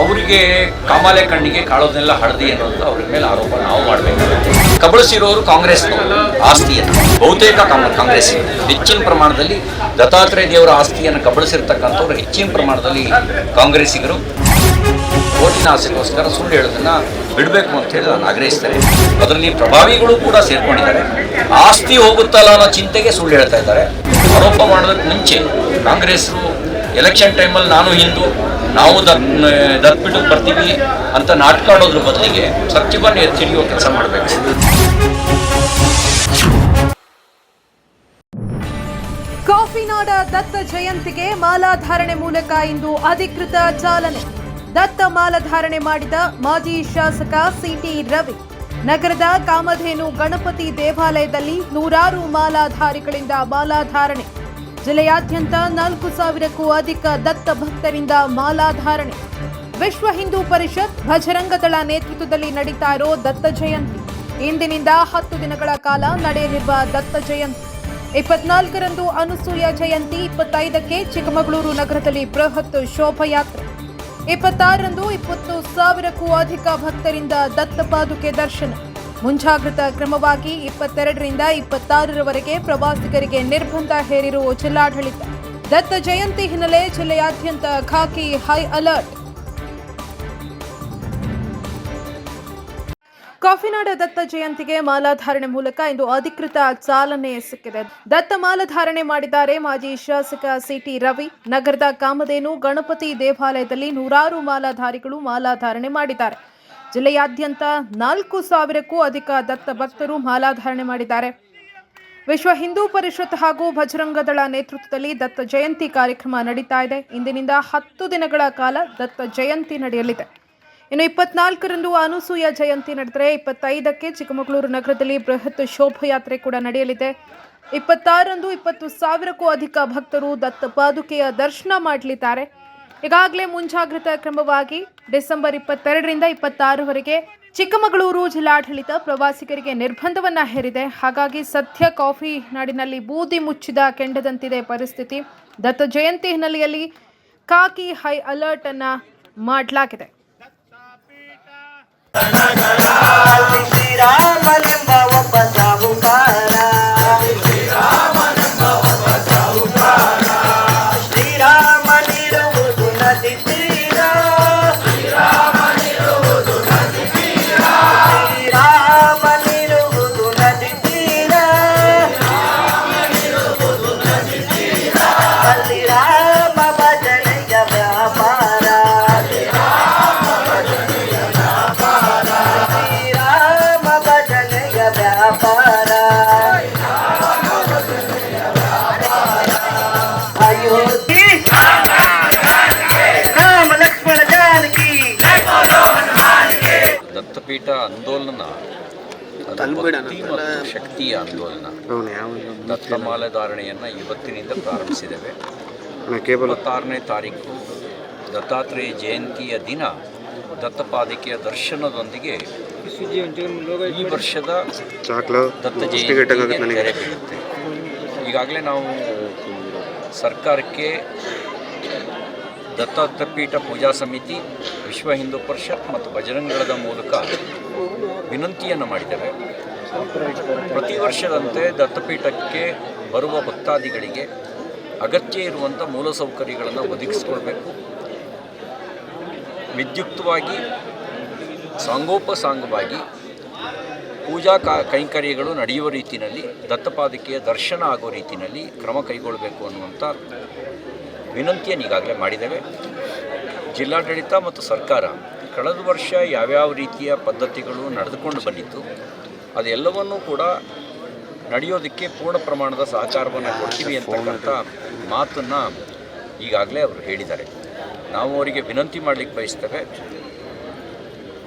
ಅವರಿಗೆ ಕಾಮಾಲೆ ಕಣ್ಣಿಗೆ ಕಾಳೋದನ್ನೆಲ್ಲ ಹಳದಿ ಅನ್ನೋದು ಅವ್ರ ಮೇಲೆ ಆರೋಪ ನಾವು ಮಾಡಬೇಕು. ಕಬಳಿಸಿರೋರು ಕಾಂಗ್ರೆಸ್ ಆಸ್ತಿಯನ್ನು, ಬಹುತೇಕ ಕಾಂಗ್ರೆಸ್ ಹೆಚ್ಚಿನ ಪ್ರಮಾಣದಲ್ಲಿ ದತ್ತಾತ್ರೇಯ ದೇವರ ಆಸ್ತಿಯನ್ನು ಕಬಳಿಸಿರ್ತಕ್ಕಂಥವ್ರು ಹೆಚ್ಚಿನ ಪ್ರಮಾಣದಲ್ಲಿ ಕಾಂಗ್ರೆಸ್ಸಿಗರು. ಓಟಿನ ಆಸೆಗೋಸ್ಕರ ಸುಳ್ಳು ಹೇಳೋದನ್ನ ಬಿಡಬೇಕು ಅಂತ ಹೇಳಿ ನಾನು ಆಗ್ರಹಿಸ್ತೇನೆ ಅದರಲ್ಲಿ ಪ್ರಭಾವಿಗಳು ಕೂಡ ಸೇರ್ಕೊಂಡಿದ್ದಾರೆ. ಆಸ್ತಿ ಹೋಗುತ್ತಲ್ಲ ಅನ್ನೋ ಚಿಂತೆಗೆ ಸುಳ್ಳು ಹೇಳ್ತಾ ಇದ್ದಾರೆ. ಆರೋಪ ಮಾಡೋದಕ್ಕೆ ಮುಂಚೆ ಕಾಂಗ್ರೆಸ್ರು ಎಲೆಕ್ಷನ್ ಟೈಮಲ್ಲಿ ನಾನು ಹಿಂದೂ ನಾವು ದತ್ ದತ್ಬಿಟ್ಟು ಬರ್ತೀವಿ ಅಂತ ನಾಟಕ ಆಡೋದ್ರ ಬದಲಿಗೆ ಸತ್ಯವನ್ನು ಎತ್ತಿಡಿಯುವ ಕೆಲಸ ಮಾಡಬೇಕು. ಕಾಫಿನಾಡ ದತ್ತ ಜಯಂತಿಗೆ ಮಾಲಾಧಾರಣೆ ಮೂಲಕ ಇಂದು ಅಧಿಕೃತ ಚಾಲನೆ. ದತ್ತ ಮಾಲಾಧಾರಣೆ ಮಾಡಿದ ಮಾಜಿ ಶಾಸಕ ಸಿಟಿ ರವಿ. ನಗರದ ಕಾಮಧೇನು ಗಣಪತಿ ದೇವಾಲಯದಲ್ಲಿ ನೂರಾರು ಮಾಲಾಧಾರಿಗಳಿಂದ ಮಾಲಾಧಾರಣೆ. ಜಿಲ್ಲೆಯಾದ್ಯಂತ ನಾಲ್ಕು ಸಾವಿರಕ್ಕೂ ಅಧಿಕ ದತ್ತ ಭಕ್ತರಿಂದ ಮಾಲಾಧಾರಣೆ. ವಿಶ್ವ ಹಿಂದೂ ಪರಿಷತ್ ಭಜರಂಗದಳ ನೇತೃತ್ವದಲ್ಲಿ ನಡೀತಾ ಇರೋ ದತ್ತ ಜಯಂತಿ. ಇಂದಿನಿಂದ ಹತ್ತು ದಿನಗಳ ಕಾಲ ನಡೆಯಲಿರುವ ದತ್ತ ಜಯಂತಿ. ಇಪ್ಪತ್ನಾಲ್ಕರಂದು ಅನುಸೂಯ ಜಯಂತಿ, ಇಪ್ಪತ್ತೈದಕ್ಕೆ ಚಿಕ್ಕಮಗಳೂರು ನಗರದಲ್ಲಿ ಬೃಹತ್ ಶೋಭಯಾತ್ರೆ. ಇಪ್ಪತ್ತಾರರಂದು ಇಪ್ಪತ್ತು ಸಾವಿರಕ್ಕೂ ಅಧಿಕ ಭಕ್ತರಿಂದ ದತ್ತ ಪಾದುಕೆ ದರ್ಶನ. ಮುಂಜಾಗ್ರತಾ ಕ್ರಮವಾಗಿ ಇಪ್ಪತ್ತೆರಡರಿಂದ ಇಪ್ಪತ್ತಾರರವರೆಗೆ ಪ್ರವಾಸಿಗರಿಗೆ ನಿರ್ಬಂಧ ಹೇರಿರುವ ಜಿಲ್ಲಾಡಳಿತ, ದತ್ತ ಜಯಂತಿ ಹಿನ್ನೆಲೆ ಜಿಲ್ಲೆಯಾದ್ಯಂತ ಖಾಕಿ, ಹೈ ಅಲರ್ಟ್. ಕಾಫಿನಾಡ ದತ್ತ ಜಯಂತಿಗೆ ಮಾಲಾಧಾರಣೆ ಮೂಲಕ ಇಂದು ಅಧಿಕೃತ ಚಾಲನೆ ಸಿಕ್ಕಿದೆ. ದತ್ತ ಮಾಲಾಧಾರಣೆ ಮಾಡಿದ್ದಾರೆ ಮಾಜಿ ಶಾಸಕ ಸಿಟಿ ರವಿ. ನಗರದ ಕಾಮಧೇನು ಗಣಪತಿ ದೇವಾಲಯದಲ್ಲಿ ನೂರಾರು ಮಾಲಾಧಾರಿಗಳು ಮಾಲಾಧಾರಣೆ ಮಾಡಿದ್ದಾರೆ. ಜಿಲ್ಲೆಯಾದ್ಯಂತ ನಾಲ್ಕು ಸಾವಿರಕ್ಕೂ ಅಧಿಕ ದತ್ತ ಭಕ್ತರು ಮಾಲಾಧಾರಣೆ ಮಾಡಿದ್ದಾರೆ. ವಿಶ್ವ ಹಿಂದೂ ಪರಿಷತ್ ಹಾಗೂ ಭಜರಂಗದಳ ನೇತೃತ್ವದಲ್ಲಿ ದತ್ತ ಜಯಂತಿ ಕಾರ್ಯಕ್ರಮ ನಡೀತಾ ಇದೆ. ಇಂದಿನಿಂದ ಹತ್ತು ದಿನಗಳ ಕಾಲ ದತ್ತ ಜಯಂತಿ ನಡೆಯಲಿದೆ. ಇನ್ನು ಇಪ್ಪತ್ನಾಲ್ಕರಂದು ಅನುಸೂಯ ಜಯಂತಿ ನಡೆದರೆ ಇಪ್ಪತ್ತೈದಕ್ಕೆ ಚಿಕ್ಕಮಗಳೂರು ನಗರದಲ್ಲಿ ಬೃಹತ್ ಶೋಭಯಾತ್ರೆ ಕೂಡ ನಡೆಯಲಿದೆ. ಇಪ್ಪತ್ತಾರರಂದು ಇಪ್ಪತ್ತು ಸಾವಿರಕ್ಕೂ ಅಧಿಕ ಭಕ್ತರು ದತ್ತ ಪಾದುಕೆಯ ದರ್ಶನ ಮಾಡಲಿದ್ದಾರೆ. ಈಗಾಗಲೇ ಮುಂಜಾಗ್ರತಾ ಕ್ರಮವಾಗಿ ಡಿಸೆಂಬರ್ ಇಪ್ಪತ್ತೆರಡರಿಂದ ಇಪ್ಪತ್ತಾರವರೆಗೆ ಚಿಕ್ಕಮಗಳೂರು ಜಿಲ್ಲಾಡಳಿತ ಪ್ರವಾಸಿಗರಿಗೆ ನಿರ್ಬಂಧವನ್ನು ಹೇರಿದೆ. ಹಾಗಾಗಿ ಸದ್ಯ ಕಾಫಿ ನಾಡಿನಲ್ಲಿ ಬೂದಿ ಮುಚ್ಚಿದ ಕೆಂಡದಂತಿದೆ ಪರಿಸ್ಥಿತಿ. ದತ್ತ ಜಯಂತಿ ಹಿನ್ನೆಲೆಯಲ್ಲಿ ಕಾಕಿ ಹೈ ಅಲರ್ಟ್ ಅನ್ನ ಮಾಡಲಾಗಿದೆ. ಒಬ್ಬ ಸಾಹುಕಾರ. ಶಕ್ತಿಯ ಆಂದೋಲನ. ದತ್ತ ಧಾರಣೆಯನ್ನ ಇವತ್ತಿನಿಂದ ಪ್ರಾರಂಭಿಸಿದ್ದೇವೆ. ಇಪ್ಪತ್ತಾರನೇ ತಾರೀಕು ದತ್ತಾತ್ರೇಯ ಜಯಂತಿಯ ದಿನ ದತ್ತಪಾದಿಕೆಯ ದರ್ಶನದೊಂದಿಗೆ ಈ ವರ್ಷದ ದತ್ತ ಜಯಂತಿ ತೆರೆ ಬೀಳುತ್ತೆ. ಈಗಾಗಲೇ ನಾವು ಸರ್ಕಾರಕ್ಕೆ ದತ್ತಾತ್ರಪೀಠ ಪೂಜಾ ಸಮಿತಿ ವಿಶ್ವ ಹಿಂದೂ ಪರಿಷತ್ ಮತ್ತು ಭಜರಂಗಳದ ಮೂಲಕ ವಿನಂತಿಯನ್ನು ಮಾಡಿದ್ದೇವೆ. ಪ್ರತಿ ವರ್ಷದಂತೆ ದತ್ತಪೀಠಕ್ಕೆ ಬರುವ ಭಕ್ತಾದಿಗಳಿಗೆ ಅಗತ್ಯ ಇರುವಂಥ ಮೂಲಸೌಕರ್ಯಗಳನ್ನು ಒದಗಿಸಿಕೊಳ್ಬೇಕು ವಿದ್ಯುಕ್ತವಾಗಿ, ಸಾಂಗೋಪಸಾಂಗವಾಗಿ ಪೂಜಾ ಕಾ, ಕೈಂಕರ್ಯಗಳು ನಡೆಯುವ ರೀತಿಯಲ್ಲಿ, ದತ್ತಪಾದಿಕೆಯ ದರ್ಶನ ಆಗೋ ರೀತಿಯಲ್ಲಿ ಕ್ರಮ ಕೈಗೊಳ್ಳಬೇಕು ಅನ್ನುವಂಥ ವಿನಂತಿಯನ್ನು ಈಗಾಗಲೇ ಮಾಡಿದ್ದೇವೆ. ಜಿಲ್ಲಾಡಳಿತ ಮತ್ತು ಸರ್ಕಾರ ಕಳೆದ ವರ್ಷ ಯಾವ್ಯಾವ ರೀತಿಯ ಪದ್ಧತಿಗಳು ನಡೆದುಕೊಂಡು ಬಂದಿತ್ತು ಅದೆಲ್ಲವನ್ನೂ ಕೂಡ ನಡೆಯೋದಕ್ಕೆ ಪೂರ್ಣ ಪ್ರಮಾಣದ ಸಹಕಾರವನ್ನು ಕೊಡ್ತೀವಿ ಅಂತಕ್ಕಂಥ ಮಾತನ್ನು ಈಗಾಗಲೇ ಅವರು ಹೇಳಿದ್ದಾರೆ. ನಾವು ಅವರಿಗೆ ವಿನಂತಿ ಮಾಡಲಿಕ್ಕೆ ಬಯಸ್ತೇವೆ.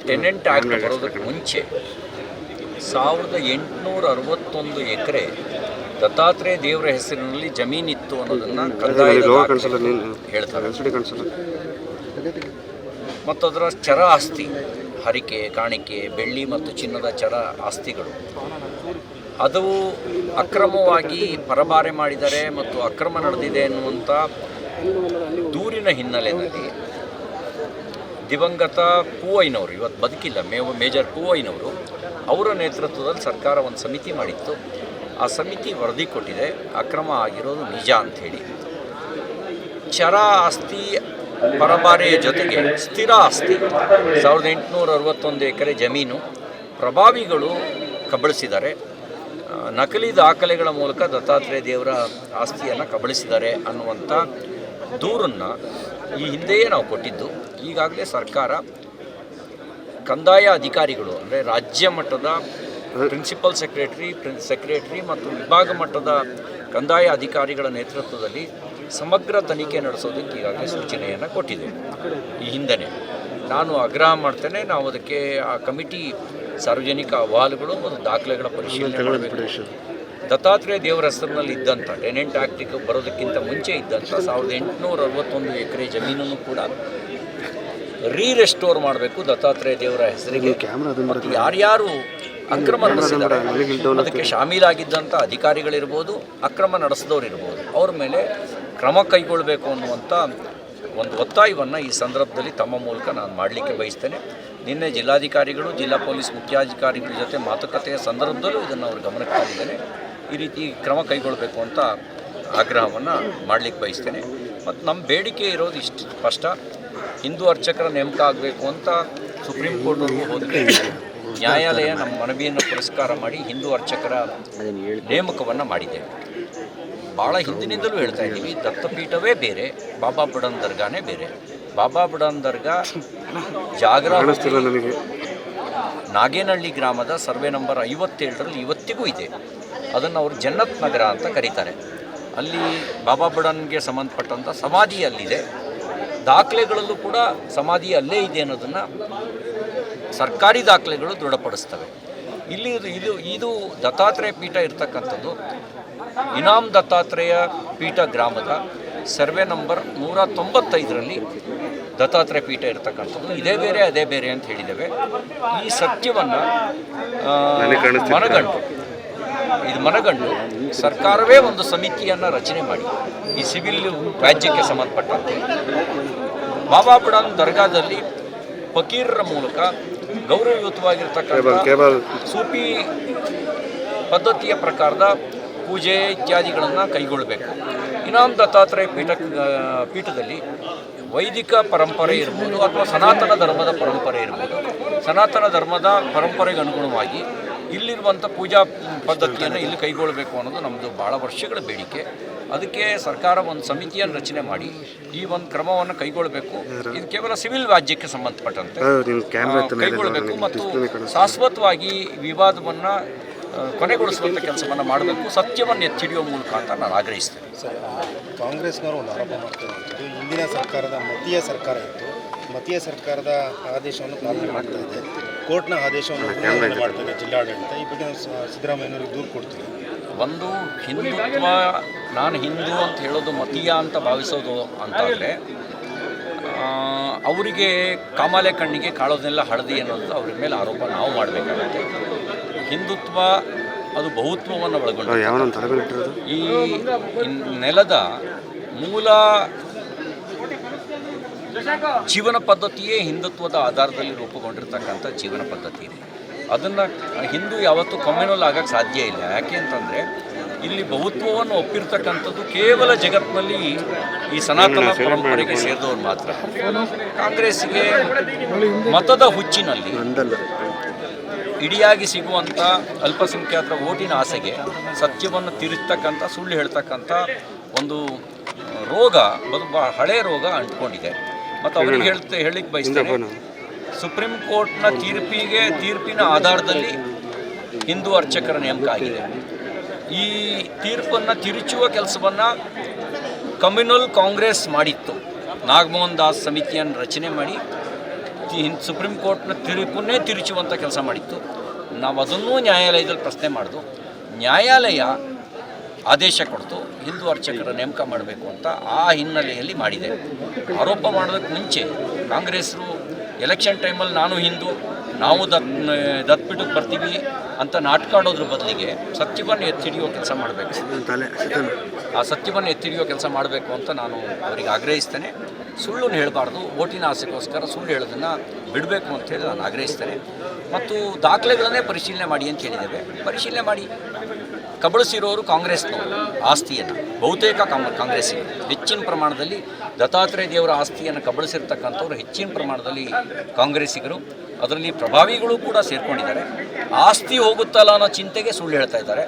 ಟೆನೆಂಟ್ ಆ್ಯಕ್ಟ್ ಬರೋದಕ್ಕೆ ಮುಂಚೆ ಸಾವಿರದ ಎಂಟುನೂರ ಅರವತ್ತೊಂದು ಎಕರೆ ದತ್ತಾತ್ರೇಯ ದೇವರ ಹೆಸರಿನಲ್ಲಿ ಜಮೀನಿತ್ತು ಅನ್ನೋದನ್ನು ಹೇಳ್ತಾರೆ. ಮತ್ತು ಅದರ ಚರ ಆಸ್ತಿ ಹರಿಕೆ, ಕಾಣಿಕೆ, ಬೆಳ್ಳಿ ಮತ್ತು ಚಿನ್ನದ ಚರ ಆಸ್ತಿಗಳು. ಅದು ಅಕ್ರಮವಾಗಿ ಪರಬಾರೆ ಮಾಡಿದ್ದಾರೆ ಮತ್ತು ಅಕ್ರಮ ನಡೆದಿದೆ ಎನ್ನುವಂಥ ದೂರಿನ ಹಿನ್ನೆಲೆಯಲ್ಲಿ ದಿವಂಗತ ಪೂವಯ್ಯನವರು ಇವತ್ತು ಬದುಕಿಲ್ಲ ಮೇ ಮೇಜರ್ ಪೂವಯ್ಯನವರು ಅವರ ನೇತೃತ್ವದಲ್ಲಿ ಸರ್ಕಾರ ಒಂದು ಸಮಿತಿ ಮಾಡಿತ್ತು. ಆ ಸಮಿತಿ ವರದಿ ಕೊಟ್ಟಿದೆ, ಅಕ್ರಮ ಆಗಿರೋದು ನಿಜ ಅಂಥೇಳಿ. ಚರ ಆಸ್ತಿ ಪರಬಾರೆಯ ಜೊತೆಗೆ ಸ್ಥಿರ ಆಸ್ತಿ. ಸಾವಿರದ ಎಂಟುನೂರ ಅರವತ್ತೊಂದು ಎಕರೆ ಜಮೀನು ಪ್ರಭಾವಿಗಳು ಕಬಳಿಸಿದ್ದಾರೆ. ನಕಲಿ ದಾಖಲೆಗಳ ಮೂಲಕ ದತ್ತಾತ್ರೇಯ ದೇವರ ಆಸ್ತಿಯನ್ನು ಕಬಳಿಸಿದ್ದಾರೆ ಅನ್ನುವಂಥ ದೂರನ್ನು ಈ ಹಿಂದೆಯೇ ನಾವು ಕೊಟ್ಟಿದ್ದು. ಈಗಾಗಲೇ ಸರ್ಕಾರ ಕಂದಾಯ ಅಧಿಕಾರಿಗಳು, ಅಂದರೆ ರಾಜ್ಯ ಮಟ್ಟದ ಪ್ರಿನ್ಸಿಪಲ್ ಸೆಕ್ರೆಟರಿ ಪ್ರಿನ್ ಸೆಕ್ರೆಟರಿ ಮತ್ತು ವಿಭಾಗ ಮಟ್ಟದ ಕಂದಾಯ ಅಧಿಕಾರಿಗಳ ನೇತೃತ್ವದಲ್ಲಿ ಸಮಗ್ರ ತನಿಖೆ ನಡೆಸೋದಕ್ಕೆ ಈಗಾಗಲೇ ಸೂಚನೆಯನ್ನು ಕೊಟ್ಟಿದೆ ಈ ಹಿಂದೆ ನಾನು ಆಗ್ರಹ ಮಾಡ್ತೇನೆ ನಾವು ಅದಕ್ಕೆ ಆ ಕಮಿಟಿ ಸಾರ್ವಜನಿಕ ಅಹವಾಲುಗಳು ಮತ್ತು ದಾಖಲೆಗಳ ಪರಿಶೀಲನೆ ದತ್ತಾತ್ರೇಯ ದೇವರ ಹೆಸರಿನಲ್ಲಿ ಇದ್ದಂಥ ಟೆನೆಂಟ್ ಆ್ಯಕ್ಟಿಗೆ ಬರೋದಕ್ಕಿಂತ ಮುಂಚೆ ಇದ್ದಂಥ ಸಾವಿರದ ಎಂಟುನೂರ ಅರವತ್ತೊಂದು ಎಕರೆ ಜಮೀನನ್ನು ಕೂಡ ರೀ ರೆಸ್ಟೋರ್ ಮಾಡಬೇಕು ದತ್ತಾತ್ರೇಯ ದೇವರ ಹೆಸರಿಗೆ. ಯಾರ್ಯಾರು ಅಕ್ರಮ ನಡೆಸಿದ್ದಾರೆ ಅದಕ್ಕೆ ಶಾಮೀಲಾಗಿದ್ದಂಥ ಅಧಿಕಾರಿಗಳಿರ್ಬೋದು ಅಕ್ರಮ ನಡೆಸಿದವರು ಇರ್ಬೋದು ಅವ್ರ ಮೇಲೆ ಕ್ರಮ ಕೈಗೊಳ್ಳಬೇಕು ಅನ್ನುವಂಥ ಒಂದು ಒತ್ತಾಯವನ್ನು ಈ ಸಂದರ್ಭದಲ್ಲಿ ತಮ್ಮ ಮೂಲಕ ನಾನು ಮಾಡಲಿಕ್ಕೆ ಬಯಸ್ತೇನೆ. ನಿನ್ನೆ ಜಿಲ್ಲಾಧಿಕಾರಿಗಳು ಜಿಲ್ಲಾ ಪೊಲೀಸ್ ಮುಖ್ಯಾಧಿಕಾರಿಗಳ ಜೊತೆ ಮಾತುಕತೆಯ ಸಂದರ್ಭದಲ್ಲೂ ಇದನ್ನು ಅವರು ಗಮನಕ್ಕೆ ತಂದಿದ್ದೇನೆ. ಈ ರೀತಿ ಕ್ರಮ ಕೈಗೊಳ್ಳಬೇಕು ಅಂತ ಆಗ್ರಹವನ್ನು ಮಾಡಲಿಕ್ಕೆ ಬಯಸ್ತೇನೆ. ಮತ್ತು ನಮ್ಮ ಬೇಡಿಕೆ ಇರೋದು ಇಷ್ಟು ಸ್ಪಷ್ಟ. ಹಿಂದೂ ಅರ್ಚಕರ ನೇಮಕ ಆಗಬೇಕು ಅಂತ ಸುಪ್ರೀಂ ಕೋರ್ಟ್ವರೆಗೂ ಹೋದರೆ ನ್ಯಾಯಾಲಯ ನಮ್ಮ ಮನವಿಯನ್ನು ಪುರಸ್ಕಾರ ಮಾಡಿ ಹಿಂದೂ ಅರ್ಚಕರ ನೇಮಕವನ್ನು ಮಾಡಿದೆ ಭಾಳ ಹಿಂದಿನಿಂದಲೂ ಹೇಳ್ತಾ ಇದ್ದೀವಿ ದತ್ತಪೀಠವೇ ಬೇರೆ ಬಾಬಾ ಬುಡನ್ ದರ್ಗಾನೇ ಬೇರೆ. ಬಾಬಾ ಬುಡನ್ ದರ್ಗಾ ಜಾಗರ ನಾಗೇನಹಳ್ಳಿ ಗ್ರಾಮದ ಸರ್ವೆ ನಂಬರ್ ಐವತ್ತೇಳರಲ್ಲಿ ಇವತ್ತಿಗೂ ಇದೆ. ಅದನ್ನು ಅವರು ಜನ್ನತ್ ನಗರ ಅಂತ ಕರೀತಾರೆ. ಅಲ್ಲಿ ಬಾಬಾ ಬುಡನ್ಗೆ ಸಂಬಂಧಪಟ್ಟಂಥ ಸಮಾಧಿ ಅಲ್ಲಿದೆ. ದಾಖಲೆಗಳಲ್ಲೂ ಕೂಡ ಸಮಾಧಿ ಅಲ್ಲೇ ಇದೆ ಅನ್ನೋದನ್ನು ಸರ್ಕಾರಿ ದಾಖಲೆಗಳು ದೃಢಪಡಿಸ್ತವೆ. ಇಲ್ಲಿ ಇದು- ಇದು ದತ್ತಾತ್ರೇಯ ಪೀಠ ಇರ್ತಕ್ಕಂಥದ್ದು. ಇನಾಮ್ ದತ್ತಾತ್ರೇಯ ಪೀಠ ಗ್ರಾಮದ ಸರ್ವೆ ನಂಬರ್ ನೂರ ತೊಂಬತ್ತೈದರಲ್ಲಿ ದತ್ತಾತ್ರೇಯ ಪೀಠ ಇರ್ತಕ್ಕಂಥದ್ದು. ಇದೇ ಬೇರೆ ಅದೇ ಬೇರೆ ಅಂತ ಹೇಳಿದ್ದೇವೆ. ಈ ಸತ್ಯವನ್ನು ಮನಗಂಡು ಇದು ಮನಗಂಡು ಸರ್ಕಾರವೇ ಒಂದು ಸಮಿತಿಯನ್ನು ರಚನೆ ಮಾಡಿ ಈ ಸಿವಿಲ್ ರಾಜ್ಯಕ್ಕೆ ಸಂಬಂಧಪಟ್ಟಂತೆ. ಬಾಬಾ ಬುಡಾನ್ ದರ್ಗಾದಲ್ಲಿ ಫಕೀರರ ಮೂಲಕ ಗೌರವಯುತವಾಗಿರ್ತಕ್ಕಂಥ ಸೂಫಿ ಪದ್ಧತಿಯ ಪ್ರಕಾರದ ಪೂಜೆ ಇತ್ಯಾದಿಗಳನ್ನು ಕೈಗೊಳ್ಳಬೇಕು. ಇನಾಮ್ ದತ್ತಾತ್ರೇಯ ಪೀಠ ಪೀಠದಲ್ಲಿ ವೈದಿಕ ಪರಂಪರೆ ಇರ್ಬೋದು ಅಥವಾ ಸನಾತನ ಧರ್ಮದ ಪರಂಪರೆ ಇರ್ಬೋದು. ಸನಾತನ ಧರ್ಮದ ಪರಂಪರೆಗೆ ಅನುಗುಣವಾಗಿ ಇಲ್ಲಿರುವಂಥ ಪೂಜಾ ಪದ್ಧತಿಯನ್ನು ಇಲ್ಲಿ ಕೈಗೊಳ್ಳಬೇಕು ಅನ್ನೋದು ನಮ್ಮದು ಭಾಳ ವರ್ಷಗಳ ಬೇಡಿಕೆ. ಅದಕ್ಕೆ ಸರ್ಕಾರ ಒಂದು ಸಮಿತಿಯನ್ನು ರಚನೆ ಮಾಡಿ ಈ ಒಂದು ಕ್ರಮವನ್ನು ಕೈಗೊಳ್ಳಬೇಕು. ಇದು ಕೇವಲ ಸಿವಿಲ್ ರಾಜ್ಯಕ್ಕೆ ಸಂಬಂಧಪಟ್ಟಂತೆ. ಕೈಗೊಳ್ಳಬೇಕು ಮತ್ತು ಶಾಶ್ವತವಾಗಿ ವಿವಾದವನ್ನು ಕೊನೆಗೊಳಿಸುವಂಥ ಕೆಲಸವನ್ನು ಮಾಡಬೇಕು. ಸತ್ಯವನ್ನು ಎತ್ತಿಡಿಯುವ ಮೂಲಕ ಅಂತ ನಾನು ಆಗ್ರಹಿಸ್ತೇನೆ. ಸರ್ ಕಾಂಗ್ರೆಸ್ನವರು ಒಂದು ಆರೋಪ ಮಾಡ್ತಾರೆ. ಹಿಂದಿನ ಸರ್ಕಾರದ ಮತೀಯ ಸರ್ಕಾರ ಇತ್ತು. ಮತೀಯ ಸರ್ಕಾರದ ಆದೇಶವನ್ನು ಪಾಲನೆ ಮಾಡ್ತಾ ಇದೆ. ಕೋರ್ಟ್ನ ಆದೇಶವನ್ನು ಉಲ್ಲಂಘನೆ ಮಾಡ್ತಾ ಇದೆ ಜಿಲ್ಲಾಡಳಿತ. ಈ ಬಗ್ಗೆ ನಾವು ಸಿದ್ದರಾಮಯ್ಯನವರಿಗೆ ದೂರು ಕೊಡ್ತೀವಿ. ಒಂದು ಹಿಂದುತ್ವ ನಾನು ಹಿಂದೂ ಅಂತ ಹೇಳೋದು ಮತೀಯ ಅಂತ ಭಾವಿಸೋದು ಅಂತಾದರೆ ಅವರಿಗೆ ಕಾಮಾಲೆ ಕಣ್ಣಿಗೆ ಕಾಳೋದನ್ನೆಲ್ಲ ಹಳದಿ ಅನ್ನೋದು ಅವ್ರ ಮೇಲೆ ಆರೋಪ ನಾವು ಮಾಡಬೇಕಾಗುತ್ತೆ. ಹಿಂದುತ್ವ ಅದು ಬಹುತ್ವವನ್ನು ಒಳಗೊಂಡು ಈ ನೆಲದ ಮೂಲ ಜೀವನ ಪದ್ಧತಿಯೇ ಹಿಂದುತ್ವದ ಆಧಾರದಲ್ಲಿ ರೂಪುಗೊಂಡಿರ್ತಕ್ಕಂಥ ಜೀವನ ಪದ್ಧತಿ ಇದೆ. ಅದನ್ನು ಹಿಂದೂ ಯಾವತ್ತೂ ಕಮ್ಯುನಲ್ ಆಗಕ್ಕೆ ಸಾಧ್ಯ ಇಲ್ಲ. ಯಾಕೆ ಅಂತಂದರೆ ಇಲ್ಲಿ ಬಹುತ್ವವನ್ನು ಒಪ್ಪಿರ್ತಕ್ಕಂಥದ್ದು ಕೇವಲ ಜಗತ್ತಿನಲ್ಲಿ ಈ ಸನಾತನ ಪರಂಪರೆಗೆ ಸೇರಿದವರು ಮಾತ್ರ. ಕಾಂಗ್ರೆಸ್ಗೆ ಮತದ ಹುಚ್ಚಿನಲ್ಲಿ ಇಡಿಯಾಗಿ ಸಿಗುವಂಥ ಅಲ್ಪಸಂಖ್ಯಾತರ ಓಟಿನ ಆಸೆಗೆ ಸತ್ಯವನ್ನು ತಿರುಸ್ತಕ್ಕಂಥ ಸುಳ್ಳು ಹೇಳ್ತಕ್ಕಂಥ ಒಂದು ರೋಗ ಬದು ಬಹಳ ಹಳೆ ರೋಗ ಅಂಟ್ಕೊಂಡಿದೆ. ಮತ್ತು ಅವರಿಗೆ ಹೇಳ್ತ ಹೇಳಿಕ್ಕೆ ಬಯಸ್ತೇನೆ. ಸುಪ್ರೀಂ ಕೋರ್ಟ್ನ ತೀರ್ಪಿಗೆ ತೀರ್ಪಿನ ಆಧಾರದಲ್ಲಿ ಹಿಂದೂ ಅರ್ಚಕರ ನೇಮಕ ಆಗಿದೆ ಈ ತೀರ್ಪನ್ನು ತಿರುಚುವ ಕೆಲಸವನ್ನು ಕಮ್ಯುನಲ್ ಕಾಂಗ್ರೆಸ್ ಮಾಡಿತ್ತು. ನಾಗಮೋಹನ್ ದಾಸ್ ಸಮಿತಿಯನ್ನು ರಚನೆ ಮಾಡಿ ಸುಪ್ರೀಂ ಕೋರ್ಟ್ನ ತೀರ್ಪನ್ನೇ ತಿರುಚುವಂಥ ಕೆಲಸ ಮಾಡಿತ್ತು. ನಾವು ಅದನ್ನೂ ನ್ಯಾಯಾಲಯದಲ್ಲಿ ಪ್ರಶ್ನೆ ಮಾಡಿದ್ವು ನ್ಯಾಯಾಲಯ ಆದೇಶ ಕೊಡ್ತು. ಹಿಂದೂ ಅರ್ಚಕರ ನೇಮಕ ಮಾಡಬೇಕು ಅಂತ ಆ ಹಿನ್ನೆಲೆಯಲ್ಲಿ ಮಾಡಿದೆ. ಆರೋಪ ಮಾಡೋದಕ್ಕೆ ಮುಂಚೆ ಕಾಂಗ್ರೆಸ್ರು, ಎಲೆಕ್ಷನ್ ಟೈಮಲ್ಲಿ ನಾನು ಹಿಂದೂ, ನಾವು ದತ್, ದತ್ಬಿಟ್ಟಕ್ಕೆ ಬರ್ತೀವಿ ಅಂತ ನಾಟ್ಕಾಡೋದ್ರ ಬದಲಿಗೆ ಸತ್ಯವನ್ನು ಎತ್ತಿಡಿಯೋ ಕೆಲಸ ಮಾಡಬೇಕು. ಆ ಸತ್ಯವನ್ನು ಎತ್ತಿಡಿಯೋ ಕೆಲಸ ಮಾಡಬೇಕು ಅಂತ ನಾನು ಅವರಿಗೆ ಆಗ್ರಹಿಸ್ತೇನೆ. ಸುಳ್ಳನ್ನು ಹೇಳಬಾರ್ದು, ಓಟಿನ ಆಸೆಗೋಸ್ಕರ ಸುಳ್ಳು ಹೇಳೋದನ್ನು ಬಿಡಬೇಕು ಅಂತ ಹೇಳಿ ನಾನು ಆಗ್ರಹಿಸ್ತೇನೆ. ಮತ್ತು ದಾಖಲೆಗಳನ್ನೇ ಪರಿಶೀಲನೆ ಮಾಡಿ ಅಂತ ಹೇಳಿದ್ದೇವೆ. ಪರಿಶೀಲನೆ ಮಾಡಿ. ಕಬಳಿಸಿರೋರು ಕಾಂಗ್ರೆಸ್ನವರು, ಆಸ್ತಿಯನ್ನು. ಬಹುತೇಕ ಕಾಮ ಕಾಂಗ್ರೆಸ್ಸಿಗೆ. ಹೆಚ್ಚಿನ ಪ್ರಮಾಣದಲ್ಲಿ ದತ್ತಾತ್ರೇಯ ದೇವರ ಆಸ್ತಿಯನ್ನು ಕಬಳಿಸಿರ್ತಕ್ಕಂಥವ್ರು ಹೆಚ್ಚಿನ ಪ್ರಮಾಣದಲ್ಲಿ ಕಾಂಗ್ರೆಸ್ಸಿಗರು. ಅದರಲ್ಲಿ ಪ್ರಭಾವಿಗಳು ಕೂಡ ಸೇರ್ಕೊಂಡಿದ್ದಾರೆ. ಆಸ್ತಿ ಹೋಗುತ್ತಲ್ಲ ಅನ್ನೋ ಚಿಂತೆಗೆ ಸುಳ್ಳು ಹೇಳ್ತಾ ಇದ್ದಾರೆ.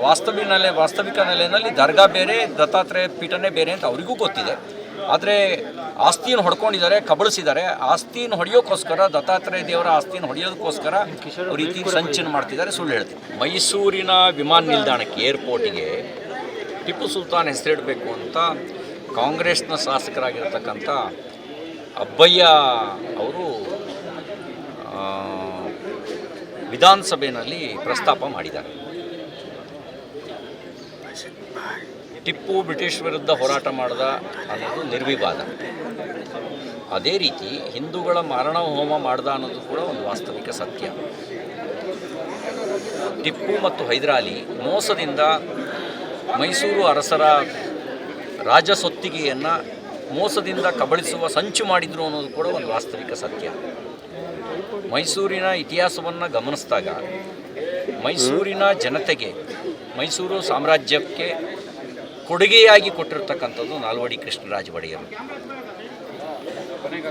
ವಾಸ್ತವಿಕ ನೆಲೆ, ವಾಸ್ತವಿಕ ನೆಲೆಯಲ್ಲಿ ದರ್ಗಾ ಬೇರೆ, ದತ್ತಾತ್ರೇಯ ಪೀಠನೇ ಬೇರೆ ಅಂತ ಅವರಿಗೂ ಗೊತ್ತಿದೆ. ಆದರೆ ಆಸ್ತಿಯನ್ನು ಹೊಡ್ಕೊಂಡಿದ್ದಾರೆ ಕಬಳಿಸಿದ್ದಾರೆ. ಆಸ್ತಿಯನ್ನು ಹೊಡೆಯೋಕ್ಕೋಸ್ಕರ ದತ್ತಾತ್ರೇಯ ದೇವರ ಆಸ್ತಿಯನ್ನು ಹೊಡೆಯೋದಕ್ಕೋಸ್ಕರ ರೀತಿ ಸಂಚನ ಮಾಡ್ತಿದ್ದಾರೆ ಸುಳ್ಳು ಹೇಳ್ತೀವಿ ಮೈಸೂರಿನ ವಿಮಾನ ನಿಲ್ದಾಣಕ್ಕೆ ಏರ್ಪೋರ್ಟಿಗೆ ಟಿಪ್ಪು ಸುಲ್ತಾನ್ ಹೆಸರಿಡಬೇಕು ಅಂತ ಕಾಂಗ್ರೆಸ್ನ ಶಾಸಕರಾಗಿರ್ತಕ್ಕಂಥ ಅಬ್ಬಯ್ಯ ಅವರು ವಿಧಾನಸಭೆಯಲ್ಲಿ ಪ್ರಸ್ತಾಪ ಮಾಡಿದ್ದಾರೆ. ಟಿಪ್ಪು ಬ್ರಿಟಿಷ್ ವಿರುದ್ಧ ಹೋರಾಟ ಮಾಡಿದ ಅನ್ನೋದು ನಿರ್ವಿವಾದ. ಅದೇ ರೀತಿ ಹಿಂದೂಗಳ ಮಾರಣ ಹೋಮ ಮಾಡ್ದ ಅನ್ನೋದು ಕೂಡ ಒಂದು ವಾಸ್ತವಿಕ ಸತ್ಯ. ಟಿಪ್ಪು ಮತ್ತು ಹೈದರಾಲಿ ಮೋಸದಿಂದ ಮೈಸೂರು ಅರಸರ ರಾಜಸೊತ್ತಿಗೆಯನ್ನು ಮೋಸದಿಂದ ಕಬಳಿಸುವ ಸಂಚು ಮಾಡಿದರು ಅನ್ನೋದು ಕೂಡ ಒಂದು ವಾಸ್ತವಿಕ ಸತ್ಯ. ಮೈಸೂರಿನ ಇತಿಹಾಸವನ್ನು ಗಮನಿಸಿದಾಗ ಮೈಸೂರಿನ ಜನತೆಗೆ ಮೈಸೂರು ಸಾಮ್ರಾಜ್ಯಕ್ಕೆ ಕೊಡುಗೆಯಾಗಿ ಕೊಟ್ಟಿರ್ತಕ್ಕಂಥದ್ದು ನಾಲ್ವಡಿ ಕೃಷ್ಣರಾಜ ಒಡೆಯರು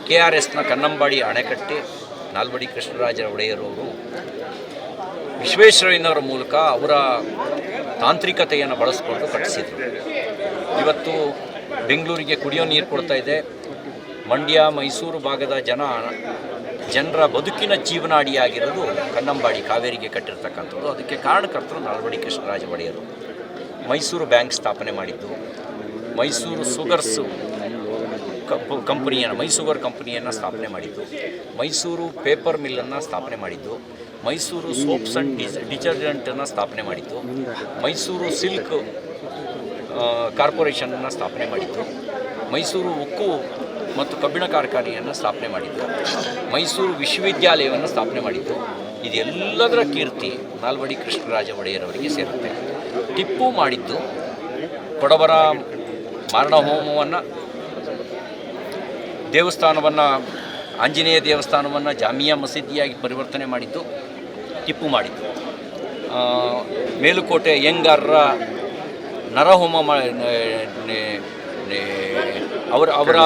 ಕೆ ಆರ್ ಎಸ್ನ ಕನ್ನಂಬಾಡಿ ಅಣೆಕಟ್ಟೆ, ನಾಲ್ವಡಿ ಕೃಷ್ಣರಾಜ ಒಡೆಯರವರು ವಿಶ್ವೇಶ್ವರಯ್ಯನವರ ಮೂಲಕ ಅವರ ತಾಂತ್ರಿಕತೆಯನ್ನು ಬಳಸಿಕೊಂಡು ಕಟ್ಟಿಸಿದರು. ಇವತ್ತು ಬೆಂಗಳೂರಿಗೆ ಕುಡಿಯೋ ನೀರು ಕೊಡ್ತಾ ಇದೆ. ಮಂಡ್ಯ, ಮೈಸೂರು ಭಾಗದ ಜನ, ಜನರ ಬದುಕಿನ ಜೀವನಾಡಿಯಾಗಿರೋದು ಕನ್ನಂಬಾಡಿ ಕಾವೇರಿಗೆ ಕಟ್ಟಿರ್ತಕ್ಕಂಥದ್ದು. ಅದಕ್ಕೆ ಕಾರಣಕರ್ತರು ನಾಲ್ವಡಿ ಕೃಷ್ಣರಾಜ ಒಡೆಯರು ಮೈಸೂರು ಬ್ಯಾಂಕ್ ಸ್ಥಾಪನೆ ಮಾಡಿದ್ದು. ಮೈಸೂರು ಸುಗರ್ಸು ಕಪ್ ಕಂಪನಿಯನ್ನು ಮೈಸೂಗರ್ ಕಂಪನಿಯನ್ನು ಸ್ಥಾಪನೆ ಮಾಡಿದ್ದು. ಮೈಸೂರು ಪೇಪರ್ ಮಿಲ್ಲನ್ನು ಸ್ಥಾಪನೆ ಮಾಡಿದ್ದು. ಮೈಸೂರು ಸೋಪ್ಸ್ ಆ್ಯಂಡ್ ಡಿಸ್, ಡಿಟರ್ಜೆಂಟನ್ನು ಸ್ಥಾಪನೆ ಮಾಡಿದ್ದು. ಮೈಸೂರು ಸಿಲ್ಕ್ ಕಾರ್ಪೊರೇಷನನ್ನು ಸ್ಥಾಪನೆ ಮಾಡಿದ್ದು. ಮೈಸೂರು ಉಕ್ಕು ಮತ್ತು ಕಬ್ಬಿಣ ಕಾರ್ಖಾನೆಯನ್ನು ಸ್ಥಾಪನೆ ಮಾಡಿದ್ದು. ಮೈಸೂರು ವಿಶ್ವವಿದ್ಯಾಲಯವನ್ನು ಸ್ಥಾಪನೆ ಮಾಡಿದ್ದು. ಇದೆಲ್ಲದರ ಕೀರ್ತಿ ನಾಲ್ವಡಿ ಕೃಷ್ಣರಾಜ ಒಡೆಯರವರಿಗೆ ಸೇರುತ್ತೆ. ಟಿಪ್ಪು ಮಾಡಿದ್ದು ಕೊಡವರ ಮಾರಣ ಹೋಮವನ್ನು ದೇವಸ್ಥಾನವನ್ನು, ಆಂಜನೇಯ ದೇವಸ್ಥಾನವನ್ನು ಜಾಮಿಯಾ ಮಸೀದಿಯಾಗಿ ಪರಿವರ್ತನೆ ಮಾಡಿದ್ದು, ಟಿಪ್ಪು ಮಾಡಿದ್ದು. ಮೇಲುಕೋಟೆ ಯಂಗಾರರ ನರಹೋಮ ಮಾ ಅವರ ಅವರ